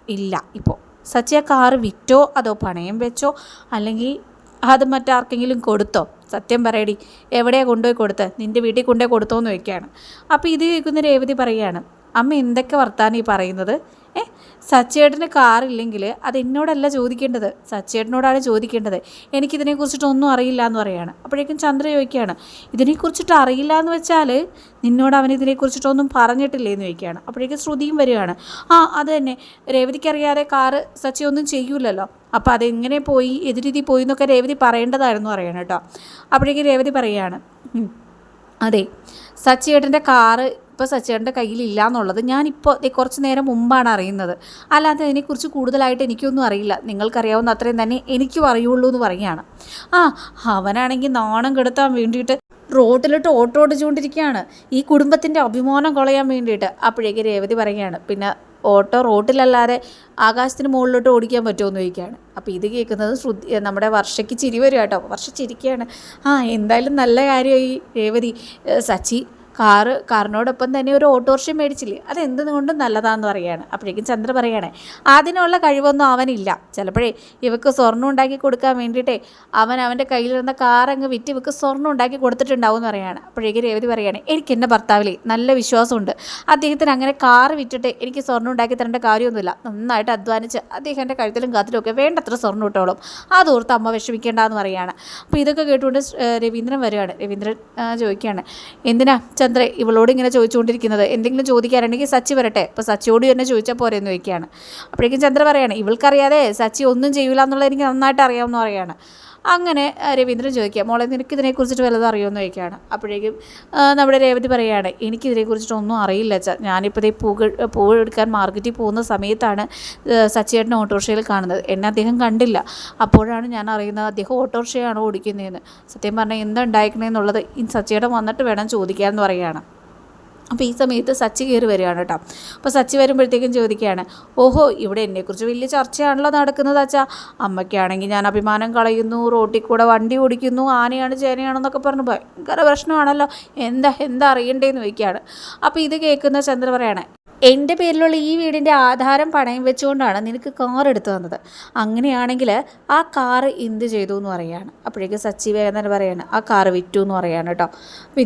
ഇല്ല ഇപ്പോൾ സച്ചി ആ കാറ് വിറ്റോ അതോ പണയം വെച്ചോ? അല്ലെങ്കിൽ അത് മറ്റാർക്കെങ്കിലും കൊടുത്തോ? സത്യം പറയടി എവിടെയാണ് കൊണ്ടുപോയി കൊടുത്ത്? നിന്റെ വീട്ടിൽ കൊണ്ടുപോയി കൊടുത്തോ എന്ന് ചോദിക്കുകയാണ്. അപ്പോൾ ഇത് കേൾക്കുന്ന രേവതി പറയുകയാണ് അമ്മ എന്തൊക്കെ വർത്താനം ഈ പറയുന്നത്? ഏ സച്ചേട്ടന് കാറില്ലെങ്കിൽ അത് എന്നോടല്ല ചോദിക്കേണ്ടത്. സച്ചേട്ടനോടാണ് ചോദിക്കേണ്ടത്. എനിക്കിതിനെക്കുറിച്ചിട്ടൊന്നും അറിയില്ല എന്ന് പറയാണ്. അപ്പോഴേക്കും ചന്ദ്ര ചോദിക്കുകയാണ് ഇതിനെക്കുറിച്ചിട്ട് അറിയില്ല എന്ന് വെച്ചാൽ നിന്നോട് അവൻ ഇതിനെക്കുറിച്ചിട്ടൊന്നും പറഞ്ഞിട്ടില്ലേ? എന്ന് ചോദിക്കുകയാണ്. അപ്പോഴേക്കും ശ്രുതിയും വരികയാണ് ആ അത് തന്നെ. രേവതിക്കറിയാതെ കാറ് സച്ചി ഒന്നും ചെയ്യൂലല്ലോ. അപ്പോൾ അതെങ്ങനെ പോയി? ഏത് രീതി പോയി എന്നൊക്കെ രേവതി പറയേണ്ടതായിരുന്നു പറയണം കേട്ടോ. അപ്പോഴേക്കും രേവതി പറയുകയാണ് അതെ. സച്ചിയേട്ടന്റെ കാറ് ഇപ്പോൾ സച്ചിയേട്ടന്റെ കയ്യിലില്ല എന്നുള്ളത് ഞാനിപ്പോൾ കുറച്ച് നേരം മുമ്പാണ് അറിയുന്നത്. അല്ലാതെ അതിനെക്കുറിച്ച് കൂടുതലായിട്ട് എനിക്കൊന്നും അറിയില്ല. നിങ്ങൾക്കറിയാവുന്ന അത്രയും തന്നെ എനിക്കും അറിയുള്ളൂ എന്ന് പറയുകയാണ്. ആ അവനാണെങ്കിൽ നാണം കെടുത്താൻ വേണ്ടിയിട്ട് റോഡിലിട്ട് ഓട്ടോ ഓടിച്ചുകൊണ്ടിരിക്കുകയാണ്. ഈ കുടുംബത്തിന്റെ അഭിമാനം കൊളയാൻ വേണ്ടിയിട്ട്. അപ്പോഴേക്ക് രേവതി പറയുകയാണ് പിന്നെ ഓട്ടോ റോട്ടിലല്ലാതെ ആകാശത്തിന് മുകളിലോട്ട് ഓടിക്കാൻ പറ്റുമോ? എന്ന് ചോദിക്കുകയാണ്. അപ്പോൾ ഇത് കേൾക്കുന്നത് ശ്രുതി നമ്മുടെ വർഷയ്ക്ക് ചിരി വരും വർഷ ചിരിക്കുകയാണ്. ആ എന്തായാലും നല്ല കാര്യമായി രേവതി. സച്ചി കാറ് കാറിനോടൊപ്പം തന്നെ ഒരു ഓട്ടോറിക്ഷ മേടിച്ചില്ലേ? അത് എന്തുകൊണ്ടും നല്ലതാന്ന് പറയുകയാണ്. അപ്പോഴേക്കും ചന്ദ്ര പറയണേ അതിനുള്ള കഴിവൊന്നും അവനില്ല. ചിലപ്പോഴേ ഇവക്ക് സ്വർണം ഉണ്ടാക്കി കൊടുക്കാൻ വേണ്ടിയിട്ടേ അവൻ അവന്റെ കയ്യിലിരുന്ന കാറങ്ങ് വിറ്റ് ഇവക്ക് സ്വർണം ഉണ്ടാക്കി കൊടുത്തിട്ടുണ്ടാവും എന്ന് പറയുകയാണ്. അപ്പോഴേക്കും രേവതി പറയുകയാണ് എനിക്ക് എന്റെ ഭർത്താവിലെ നല്ല വിശ്വാസമുണ്ട്. അദ്ദേഹത്തിന് അങ്ങനെ കാറ് വിറ്റിട്ട് എനിക്ക് സ്വർണം ഉണ്ടാക്കി തരേണ്ട കാര്യമൊന്നുമില്ല. നന്നായിട്ട് അധ്വാനിച്ച് അദ്ദേഹം എന്റെ കഴുത്തിലും കാത്തിലും വേണ്ടത്ര സ്വർണം ഇട്ടോളും. അതോർത്ത് അമ്മ വിഷമിക്കേണ്ടെന്ന് പറയുകയാണ്. അപ്പോൾ ഇതൊക്കെ കേട്ടുകൊണ്ട് രവീന്ദ്രൻ വരികയാണ് രവീന്ദ്രൻ ചോദിക്കുകയാണ് എന്തിനാ ചന്ദ്ര ഇവളോട് ഇങ്ങനെ ചോദിച്ചുകൊണ്ടിരിക്കുന്നത്. എന്തെങ്കിലും ചോദിക്കാനുണ്ടെങ്കിൽ സച്ചി വരട്ടെ. അപ്പോൾ സച്ചിയോട് തന്നെ ചോദിച്ചാൽ പോരെന്ന് ചോദിക്കുകയാണ്. അപ്പോഴേക്കും ചന്ദ്ര പറയാണ് ഇവൾക്കറിയാതെ സച്ചി ഒന്നും ചെയ്യൂല എന്നുള്ളത് എനിക്ക് നന്നായിട്ട് അറിയാമെന്ന് പറയാണ്. അങ്ങനെ രവീന്ദ്രൻ ചോദിക്കുക മോളെ നിനക്ക് ഇതിനെക്കുറിച്ചിട്ട് വല്ലതും അറിയുമെന്ന് ചോദിക്കുകയാണ്. അപ്പോഴേക്കും നമ്മുടെ രേവതി പറയുകയാണ് എനിക്കിതിനെക്കുറിച്ചിട്ടൊന്നും അറിയില്ല അച്ഛാ. ഞാനിപ്പോൾ പൂ പൂ എടുക്കാൻ മാർക്കറ്റിൽ പോകുന്ന സമയത്താണ് സച്ചിയേട്ടൻ ഓട്ടോറിക്ഷയിൽ കാണുന്നത്. എന്നെ അദ്ദേഹം കണ്ടില്ല. അപ്പോഴാണ് ഞാൻ അറിയുന്നത് അദ്ദേഹം ഓട്ടോറിക്ഷയാണ് ഓടിക്കുന്നതെന്ന്. സത്യം പറഞ്ഞാൽ എന്താ ഉണ്ടായിരിക്കണേന്നുള്ളത് ഈ സച്ചിയേട്ടൻ വന്നിട്ട് വേണം ചോദിക്കാമെന്ന് പറയുകയാണ്. അപ്പോൾ ഈ സമയത്ത് സച്ചി കയറി വരികയാണ് കേട്ടോ. അപ്പോൾ സച്ചി വരുമ്പോഴത്തേക്കും ചോദിക്കുകയാണ് ഓഹോ ഇവിടെ എന്നെക്കുറിച്ച് വലിയ ചർച്ചയാണല്ലോ നടക്കുന്നത് അച്ഛാ. അമ്മയ്ക്കാണെങ്കിൽ ഞാൻ അഭിമാനം കളയുന്നു റോട്ടിൽ കൂടെ വണ്ടി ഓടിക്കുന്നു ആനയാണ് ചേനയാണെന്നൊക്കെ പറഞ്ഞ്. ഭയങ്കര പ്രശ്നമാണല്ലോ. എന്താ എന്താ അറിയണ്ടേന്ന് ചോദിക്കുകയാണ്. അപ്പോൾ ഇത് കേൾക്കുന്ന ചന്ദ്ര പറയാണ് എന്റെ പേരിലുള്ള ഈ വീടിന്റെ ആധാരം പണയം വെച്ചുകൊണ്ടാണ് നിനക്ക് കാർ എടുത്തു തന്നത്. അങ്ങനെയാണെങ്കിൽ ആ കാർ എന്ത് ചെയ്തു എന്ന് പറയാണ്. അപ്പോഴേക്കും സച്ചി തന്നെ പറയാണ് ആ കാർ വിറ്റു എന്ന് പറയാണ് കേട്ടോ.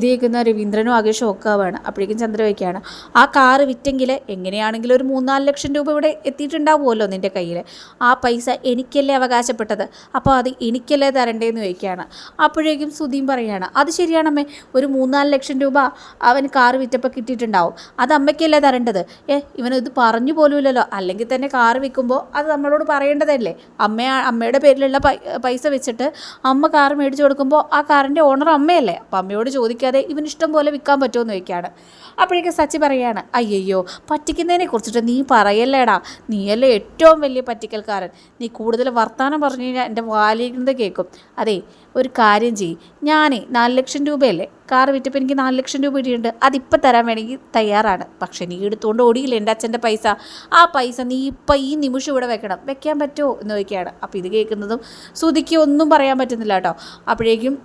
കേൾക്കുന്ന രവീന്ദ്രനും ആകെ ഷോക്കാവാണ് അപ്പോഴേക്കും ചന്ദ്രവയ്ക്കാണ് ആ കാർ വിറ്റെങ്കിൽ എങ്ങനെയാണെങ്കിലും ഒരു മൂന്നാൽ ലക്ഷം രൂപ ഇവിടെ എത്തിയിട്ടുണ്ടാവുമല്ലോ നിന്റെ കയ്യിൽ. ആ പൈസ എനിക്കല്ലേ അവകാശപ്പെട്ടത്? അപ്പോൾ അത് എനിക്കല്ലേ തരണ്ടേന്ന് ചോദിക്കുകയാണ്. അപ്പോഴേക്കും സുധീം പറയാണ് അത് ശരിയാണമ്മേ. ഒരു മൂന്നാൽ ലക്ഷം രൂപ അവൻ കാർ വിറ്റപ്പോൾ കിട്ടിയിട്ടുണ്ടാവും. അത് അമ്മയ്ക്കല്ലേ തരേണ്ടത്? ഏ ഇവൻ ഇത് പറഞ്ഞു പോലുമില്ലല്ലോ. അല്ലെങ്കിൽ തന്നെ കാറ് വിൽക്കുമ്പോൾ അത് നമ്മളോട് പറയേണ്ടതല്ലേ? അമ്മ അമ്മയുടെ പേരിലുള്ള പൈസ വെച്ചിട്ട് അമ്മ കാർ മേടിച്ചു കൊടുക്കുമ്പോൾ ആ കാറിന്റെ ഓണർ അമ്മയല്ലേ? അപ്പം അമ്മയോട് ചോദിക്കാതെ ഇവൻ ഇഷ്ടം പോലെ വിൽക്കാൻ പറ്റുമോ എന്ന് ചോദിക്കുകയാണ് അപ്പോഴേക്കും സച്ചി പറയാണ് അയ്യയ്യോ പറ്റിക്കുന്നതിനെ കുറിച്ചിട്ട് നീ പറയല്ലേടാ. നീയല്ലേ ഏറ്റവും വലിയ പറ്റിക്കൽക്കാരൻ. നീ കൂടുതൽ വർത്തമാനം പറഞ്ഞു കഴിഞ്ഞാൽ എന്റെ വാലിരുന്ന് കേൾക്കും. അതെ ഒരു കാര്യം ചെയ്യും. ഞാനേ നാല് ലക്ഷം രൂപയല്ലേ? കാർ വിറ്റപ്പോൾ എനിക്ക് നാല് ലക്ഷം രൂപ ഇടിയുണ്ട്. അതിപ്പോൾ തരാൻ വേണമെങ്കിൽ തയ്യാറാണ്. പക്ഷേ നീ എടുത്തുകൊണ്ട് ഓടിയില്ല എന്റെ അച്ഛന്റെ പൈസ? ആ പൈസ നീ ഇപ്പം ഈ നിമിഷം ഇവിടെ വെക്കണം. വെക്കാൻ പറ്റുമോ? എന്ന് ചോദിക്കുകയാണ്. അപ്പോൾ ഇത് കേൾക്കുന്നതും ശ്രുതിക്ക് ഒന്നും പറയാൻ പറ്റുന്നില്ല കേട്ടോ. അപ്പോഴേക്കും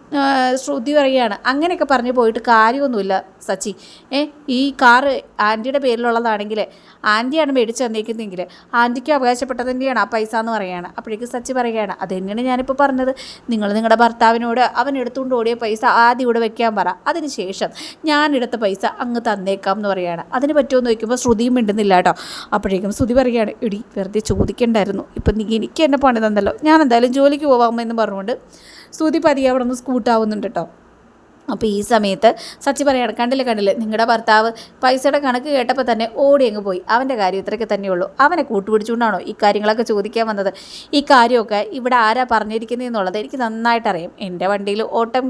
ശ്രുതി പറയുകയാണ് അങ്ങനെയൊക്കെ പറഞ്ഞു പോയിട്ട് കാര്യമൊന്നുമില്ല സച്ചി. ഏ ഈ കാറ് ആന്റിയുടെ പേരിലുള്ളതാണെങ്കിൽ ആന്റിയാണ് മേടിച്ച് തന്നേക്കുന്നതെങ്കിൽ ആന്റിക്ക് അവകാശപ്പെട്ടത് തന്നെയാണ് ആ പൈസ എന്ന് പറയുകയാണ്. അപ്പോഴേക്കും സച്ചി പറയുകയാണ് അത് തന്നെയാണ് ഞാനിപ്പോൾ പറഞ്ഞത്? നിങ്ങൾ നിങ്ങളുടെ ഭർത്താവിനോട് അവൻ എടുത്തുകൊണ്ട് ഓടിയ പൈസ ആദ്യം ഇവിടെ വെക്കാൻ പറ. അതിനുശേഷം എടുത്ത പൈസ അങ്ങ് തന്നേക്കാം എന്ന് പറയുകയാണ് അതിന് പറ്റുമോ എന്ന് ചോദിക്കുമ്പോൾ ശ്രുതിയും മിണ്ടുന്നില്ല കേട്ടോ. അപ്പോഴേക്കും ശ്രുതി പറയുകയാണ് ഇടി വെറുതെ ചോദിക്കണ്ടായിരുന്നു. ഇപ്പം നീ എനിക്ക് എന്നെ പണി തന്നല്ലോ. ഞാൻ എന്തായാലും ജോലിക്ക് പോവാമെന്ന് പറഞ്ഞുകൊണ്ട് ശ്രുതി പതിയെ അവിടെ നിന്ന് സ്കൂട്ടാവുന്നുണ്ട് കേട്ടോ. അപ്പോൾ ഈ സമയത്ത് സച്ചി പറയാണ് കണ്ടില്ല കണ്ടില്ല നിങ്ങളുടെ ഭർത്താവ് പൈസയുടെ കണക്ക് കേട്ടപ്പോൾ തന്നെ ഓടി അങ്ങ് പോയി. അവന്റെ കാര്യം ഇത്രയൊക്കെ തന്നെയുള്ളൂ അവനെ കൂട്ടുപിടിച്ചുകൊണ്ടാണോ ഈ കാര്യങ്ങളൊക്കെ ചോദിക്കാൻ വന്നത്? ഈ കാര്യമൊക്കെ ഇവിടെ ആരാ പറഞ്ഞിരിക്കുന്നതെന്നുള്ളത് എനിക്ക് നന്നായിട്ട് അറിയാം എന്റെ വണ്ടിയിൽ ഓട്ടം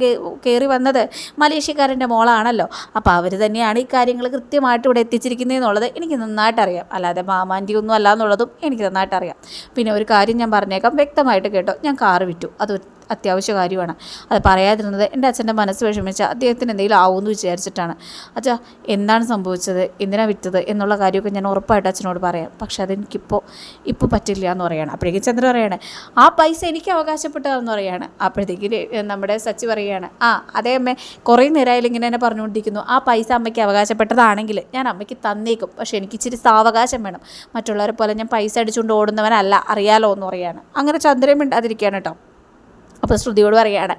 കയറി വന്നത് മലേഷ്യക്കാരന്റെ മോളാണല്ലോ. അപ്പോൾ അവർ തന്നെയാണ് ഈ കാര്യങ്ങൾ കൃത്യമായിട്ട് ഇവിടെ എത്തിച്ചിരിക്കുന്നതെന്നുള്ളത് എനിക്ക് നന്നായിട്ട് അറിയാം അല്ലാതെ മാമാന്റെ ഒന്നും അല്ല എന്നുള്ളതും എനിക്ക് നന്നായിട്ട് അറിയാം പിന്നെ ഒരു കാര്യം ഞാൻ പറഞ്ഞേക്കാം. വ്യക്തമായിട്ട് കേട്ടോ. ഞാൻ കാറ് വിറ്റു. അത് അത്യാവശ്യ കാര്യമാണ്. അത് പറയാതിരുന്നത് എന്റെ അച്ഛന്റെ മനസ്സ് വിഷമിച്ച അദ്ദേഹത്തിന് എന്തെങ്കിലും ആവുമെന്ന് വിചാരിച്ചിട്ടാണ്. അച്ഛാ എന്താണ് സംഭവിച്ചത്? എന്തിനാണ് വിറ്റത്? എന്നുള്ള കാര്യമൊക്കെ ഞാൻ ഉറപ്പായിട്ട് അച്ഛനോട് പറയാം. പക്ഷെ അതെനിക്കിപ്പോൾ ഇപ്പോൾ പറ്റില്ല എന്ന് പറയാണ്. അപ്പോഴേക്കും ചന്ദ്ര പറയാണ് ആ പൈസ എനിക്ക് അവകാശപ്പെട്ടതെന്ന് പറയാണ്. അപ്പോഴത്തേക്ക് നമ്മുടെ സച്ചി പറയുകയാണ് ആ അതേ അമ്മ കുറേ നേരമായാലും ഇങ്ങനെ തന്നെ പറഞ്ഞുകൊണ്ടിരിക്കുന്നു. ആ പൈസ അമ്മയ്ക്ക് അവകാശപ്പെട്ടതാണെങ്കിൽ ഞാൻ അമ്മയ്ക്ക് തന്നേക്കും. പക്ഷേ എനിക്ക് ഇച്ചിരി സാവകാശം വേണം. മറ്റുള്ളവരെ പോലെ ഞാൻ പൈസ അടിച്ചുകൊണ്ട് ഓടുന്നവനല്ല. അറിയാലോ എന്ന് പറയുകയാണ് അങ്ങനെ ചന്ദ്രൻ മിണ്ടാതിരിക്കുകയാണ് കേട്ടോ. അപ്പോൾ ശ്രുതിയോട് പറയുകയാണ്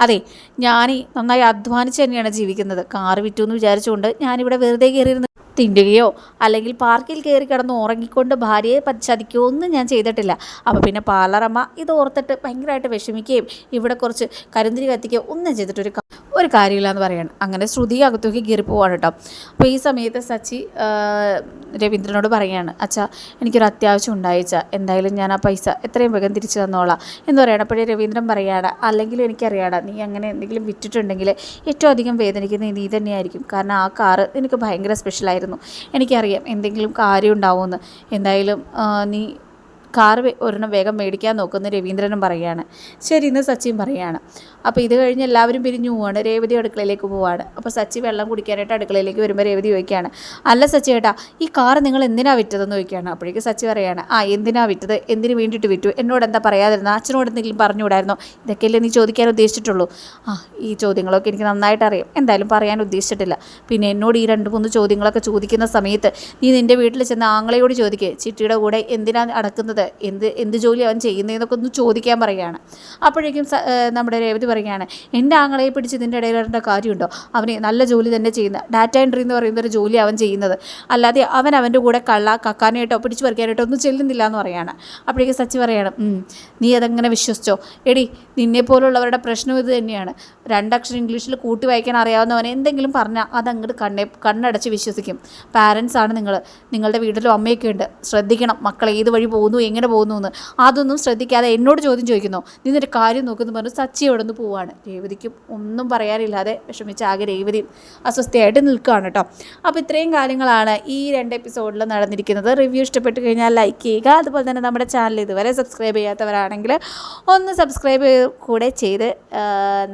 അതെ ഞാൻ നന്നായി അധ്വാനിച്ച് തന്നെയാണ് ജീവിക്കുന്നത്. കാറ് വിറ്റു എന്ന് വിചാരിച്ചുകൊണ്ട് ഞാനിവിടെ വെറുതെ കയറിയിരുന്ന് തിണ്ടുകയോ അല്ലെങ്കിൽ പാർക്കിൽ കയറി കിടന്ന് ഉറങ്ങിക്കൊണ്ട് ഭാര്യയെ ചതിക്കുകയോ ഒന്നും ഞാൻ ചെയ്തിട്ടില്ല. അപ്പോൾ പിന്നെ പാർലറമ്മ ഇത് ഓർത്തിട്ട് ഭയങ്കരമായിട്ട് വിഷമിക്കുകയും ഇവിടെ കുറച്ച് കരുന്തിരി കത്തിക്കുകയോ ഒന്നും ചെയ്തിട്ടൊരു ഒരു കാര്യമില്ല എന്ന് പറയാണ്. അങ്ങനെ ശ്രുതി അകത്തേക്ക് കയറി പോവാണ് കേട്ടോ. അപ്പോൾ ഈ സമയത്ത് സച്ചി രവീന്ദ്രനോട് പറയുകയാണ് അച്ഛാ എനിക്കൊരു അത്യാവശ്യം ഉണ്ടായിച്ച. എന്തായാലും ഞാൻ ആ പൈസ എത്രയും വേഗം തിരിച്ചു തന്നോളാം. എന്ന് പറയണം. അപ്പോഴേ രവീന്ദ്രൻ പറയുകയാണ് അല്ലെങ്കിലും എനിക്കറിയാടാ നീ അങ്ങനെ എന്തെങ്കിലും വിറ്റിട്ടുണ്ടെങ്കിൽ ഏറ്റവും അധികം വേദനിക്കുന്നത് നീ തന്നെയായിരിക്കും. കാരണം ആ കാറ് എനിക്ക് ഭയങ്കര സ്പെഷ്യലായിരുന്നു എനിക്കറിയാം എന്തെങ്കിലും കാര്യം ഉണ്ടാവുമെന്ന്. എന്തായാലും നീ കാർ ഒരെണ്ണം വേഗം മേടിക്കാൻ നോക്കുന്ന രവീന്ദ്രനും പറയുകയാണ്. ശരി എന്ന് സച്ചിൻ പറയുകയാണ്. അപ്പോൾ ഇത് കഴിഞ്ഞ് എല്ലാവരും പിരിഞ്ഞു പോവാണ്. രേവതി അടുക്കളയിലേക്ക് പോവാണ്. അപ്പോൾ സച്ചി വെള്ളം കുടിക്കാനായിട്ട് അടുക്കളയിലേക്ക് വരുമ്പോൾ രേവതി ചോദിക്കുകയാണ് അല്ല സച്ചി ചേട്ടാ ഈ കാർ നിങ്ങൾ എന്തിനാണ് വിറ്റതെന്ന് ചോദിക്കുകയാണ്. അപ്പോഴേക്ക് സച്ചി പറയുകയാണ് ആ എന്തിനാണ് വിറ്റത്? എന്തിനു വേണ്ടിയിട്ട് വിറ്റു? എന്നോട് എന്താ പറയാതിരുന്നത് അച്ഛനോട് എന്തെങ്കിലും പറഞ്ഞുകൂടായിരുന്നോ? ഇതൊക്കെയല്ലേ നീ ചോദിക്കാൻ ഉദ്ദേശിച്ചിട്ടുള്ളൂ. ആ ഈ ചോദ്യങ്ങളൊക്കെ എനിക്ക് നന്നായിട്ട് അറിയാം. എന്തായാലും പറയാൻ ഉദ്ദേശിച്ചിട്ടില്ല. പിന്നെ എന്നോട് ഈ രണ്ട് മൂന്ന് ചോദ്യങ്ങളൊക്കെ ചോദിക്കുന്ന സമയത്ത് നീ നിന്റെ വീട്ടിൽ ചെന്ന് ആങ്ങളയോട് ചോദിക്കുക ചിട്ടിയുടെ കൂടെ എന്തിനാണ് അടക്കുന്നത്? എന്ത് എന്ത് ജോലി അവൻ ചെയ്യുന്നതെന്നൊക്കെ ഒന്ന് ചോദിക്കാൻ പറയുകയാണ് അപ്പോഴേക്കും നമ്മുടെ രേവതി പറയുകയാണ് എന്റെ ആങ്ങളയെ പിടിച്ച് ഇതിന്റെ ഇടയിൽ വരേണ്ട കാര്യമുണ്ടോ? അവന് നല്ല ജോലി തന്നെ ചെയ്യുന്ന ഡാറ്റ എൻട്രി എന്ന് പറയുന്ന ഒരു ജോലി അവൻ ചെയ്യുന്നത്. അല്ലാതെ അവൻ അവന്റെ കൂടെ കള്ള കക്കാനായിട്ടോ പിടിച്ച് പറിക്കാനായിട്ടോ ഒന്നും ചെല്ലുന്നില്ല എന്ന് പറയുകയാണ്. അപ്പോഴേക്ക് സച്ചി പറയാണ് നീ അതങ്ങനെ വിശ്വസിച്ചോ? എടി നിന്നെ പോലുള്ളവരുടെ പ്രശ്നം ഇത് തന്നെയാണ്. രണ്ടക്ഷരം ഇംഗ്ലീഷിൽ കൂട്ടി വായിക്കാൻ അറിയാവുന്നവൻ എന്തെങ്കിലും പറഞ്ഞാൽ അതങ്ങോട്ട് കണ്ണെ കണ്ണടച്ച് വിശ്വസിക്കും. പാരൻസ് ആണ് നിങ്ങൾ നിങ്ങളുടെ വീട്ടിലും അമ്മയൊക്കെ ഉണ്ട്. ശ്രദ്ധിക്കണം മക്കൾ ഏത് വഴി പോകുന്നു എങ്ങനെ പോകുന്നു എന്ന്. അതൊന്നും ശ്രദ്ധിക്കാതെ എന്നോട് ചോദ്യം ചോദിക്കുന്നു. നീ നിന്റെ കാര്യം നോക്കുന്നു പറഞ്ഞു സച്ചി അവിടെ നിന്ന് പോവാണ്. രേവതിക്കും ഒന്നും പറയാനില്ലാതെ വിഷമിച്ച ആകെ രേവതി അസ്വസ്ഥയായിട്ട് നിൽക്കുകയാണ് കേട്ടോ. അപ്പോൾ ഇത്രയും കാര്യങ്ങളാണ് ഈ രണ്ട് എപ്പിസോഡിൽ നടന്നിരിക്കുന്നത്. റിവ്യൂ ഇഷ്ടപ്പെട്ട് കഴിഞ്ഞാൽ ലൈക്ക് ചെയ്യുക. അതുപോലെ തന്നെ നമ്മുടെ ചാനൽ ഇതുവരെ സബ്സ്ക്രൈബ് ചെയ്യാത്തവരാണെങ്കിൽ ഒന്ന് സബ്സ്ക്രൈബ് കൂടെ ചെയ്ത്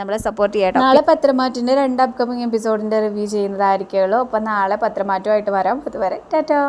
നമ്മളെ സപ്പോർട്ട് ചെയ്യണം നാളെ പത്രമാറ്റിന്റെ രണ്ട് അപ്കമിങ് എപ്പിസോഡിന്റെ റിവ്യൂ ചെയ്യുന്നതായിരിക്കുള്ളൂ. അപ്പോൾ നാളെ പത്രമാറ്റമായിട്ട് വരാം. അതുവരെ ടാറ്റാ.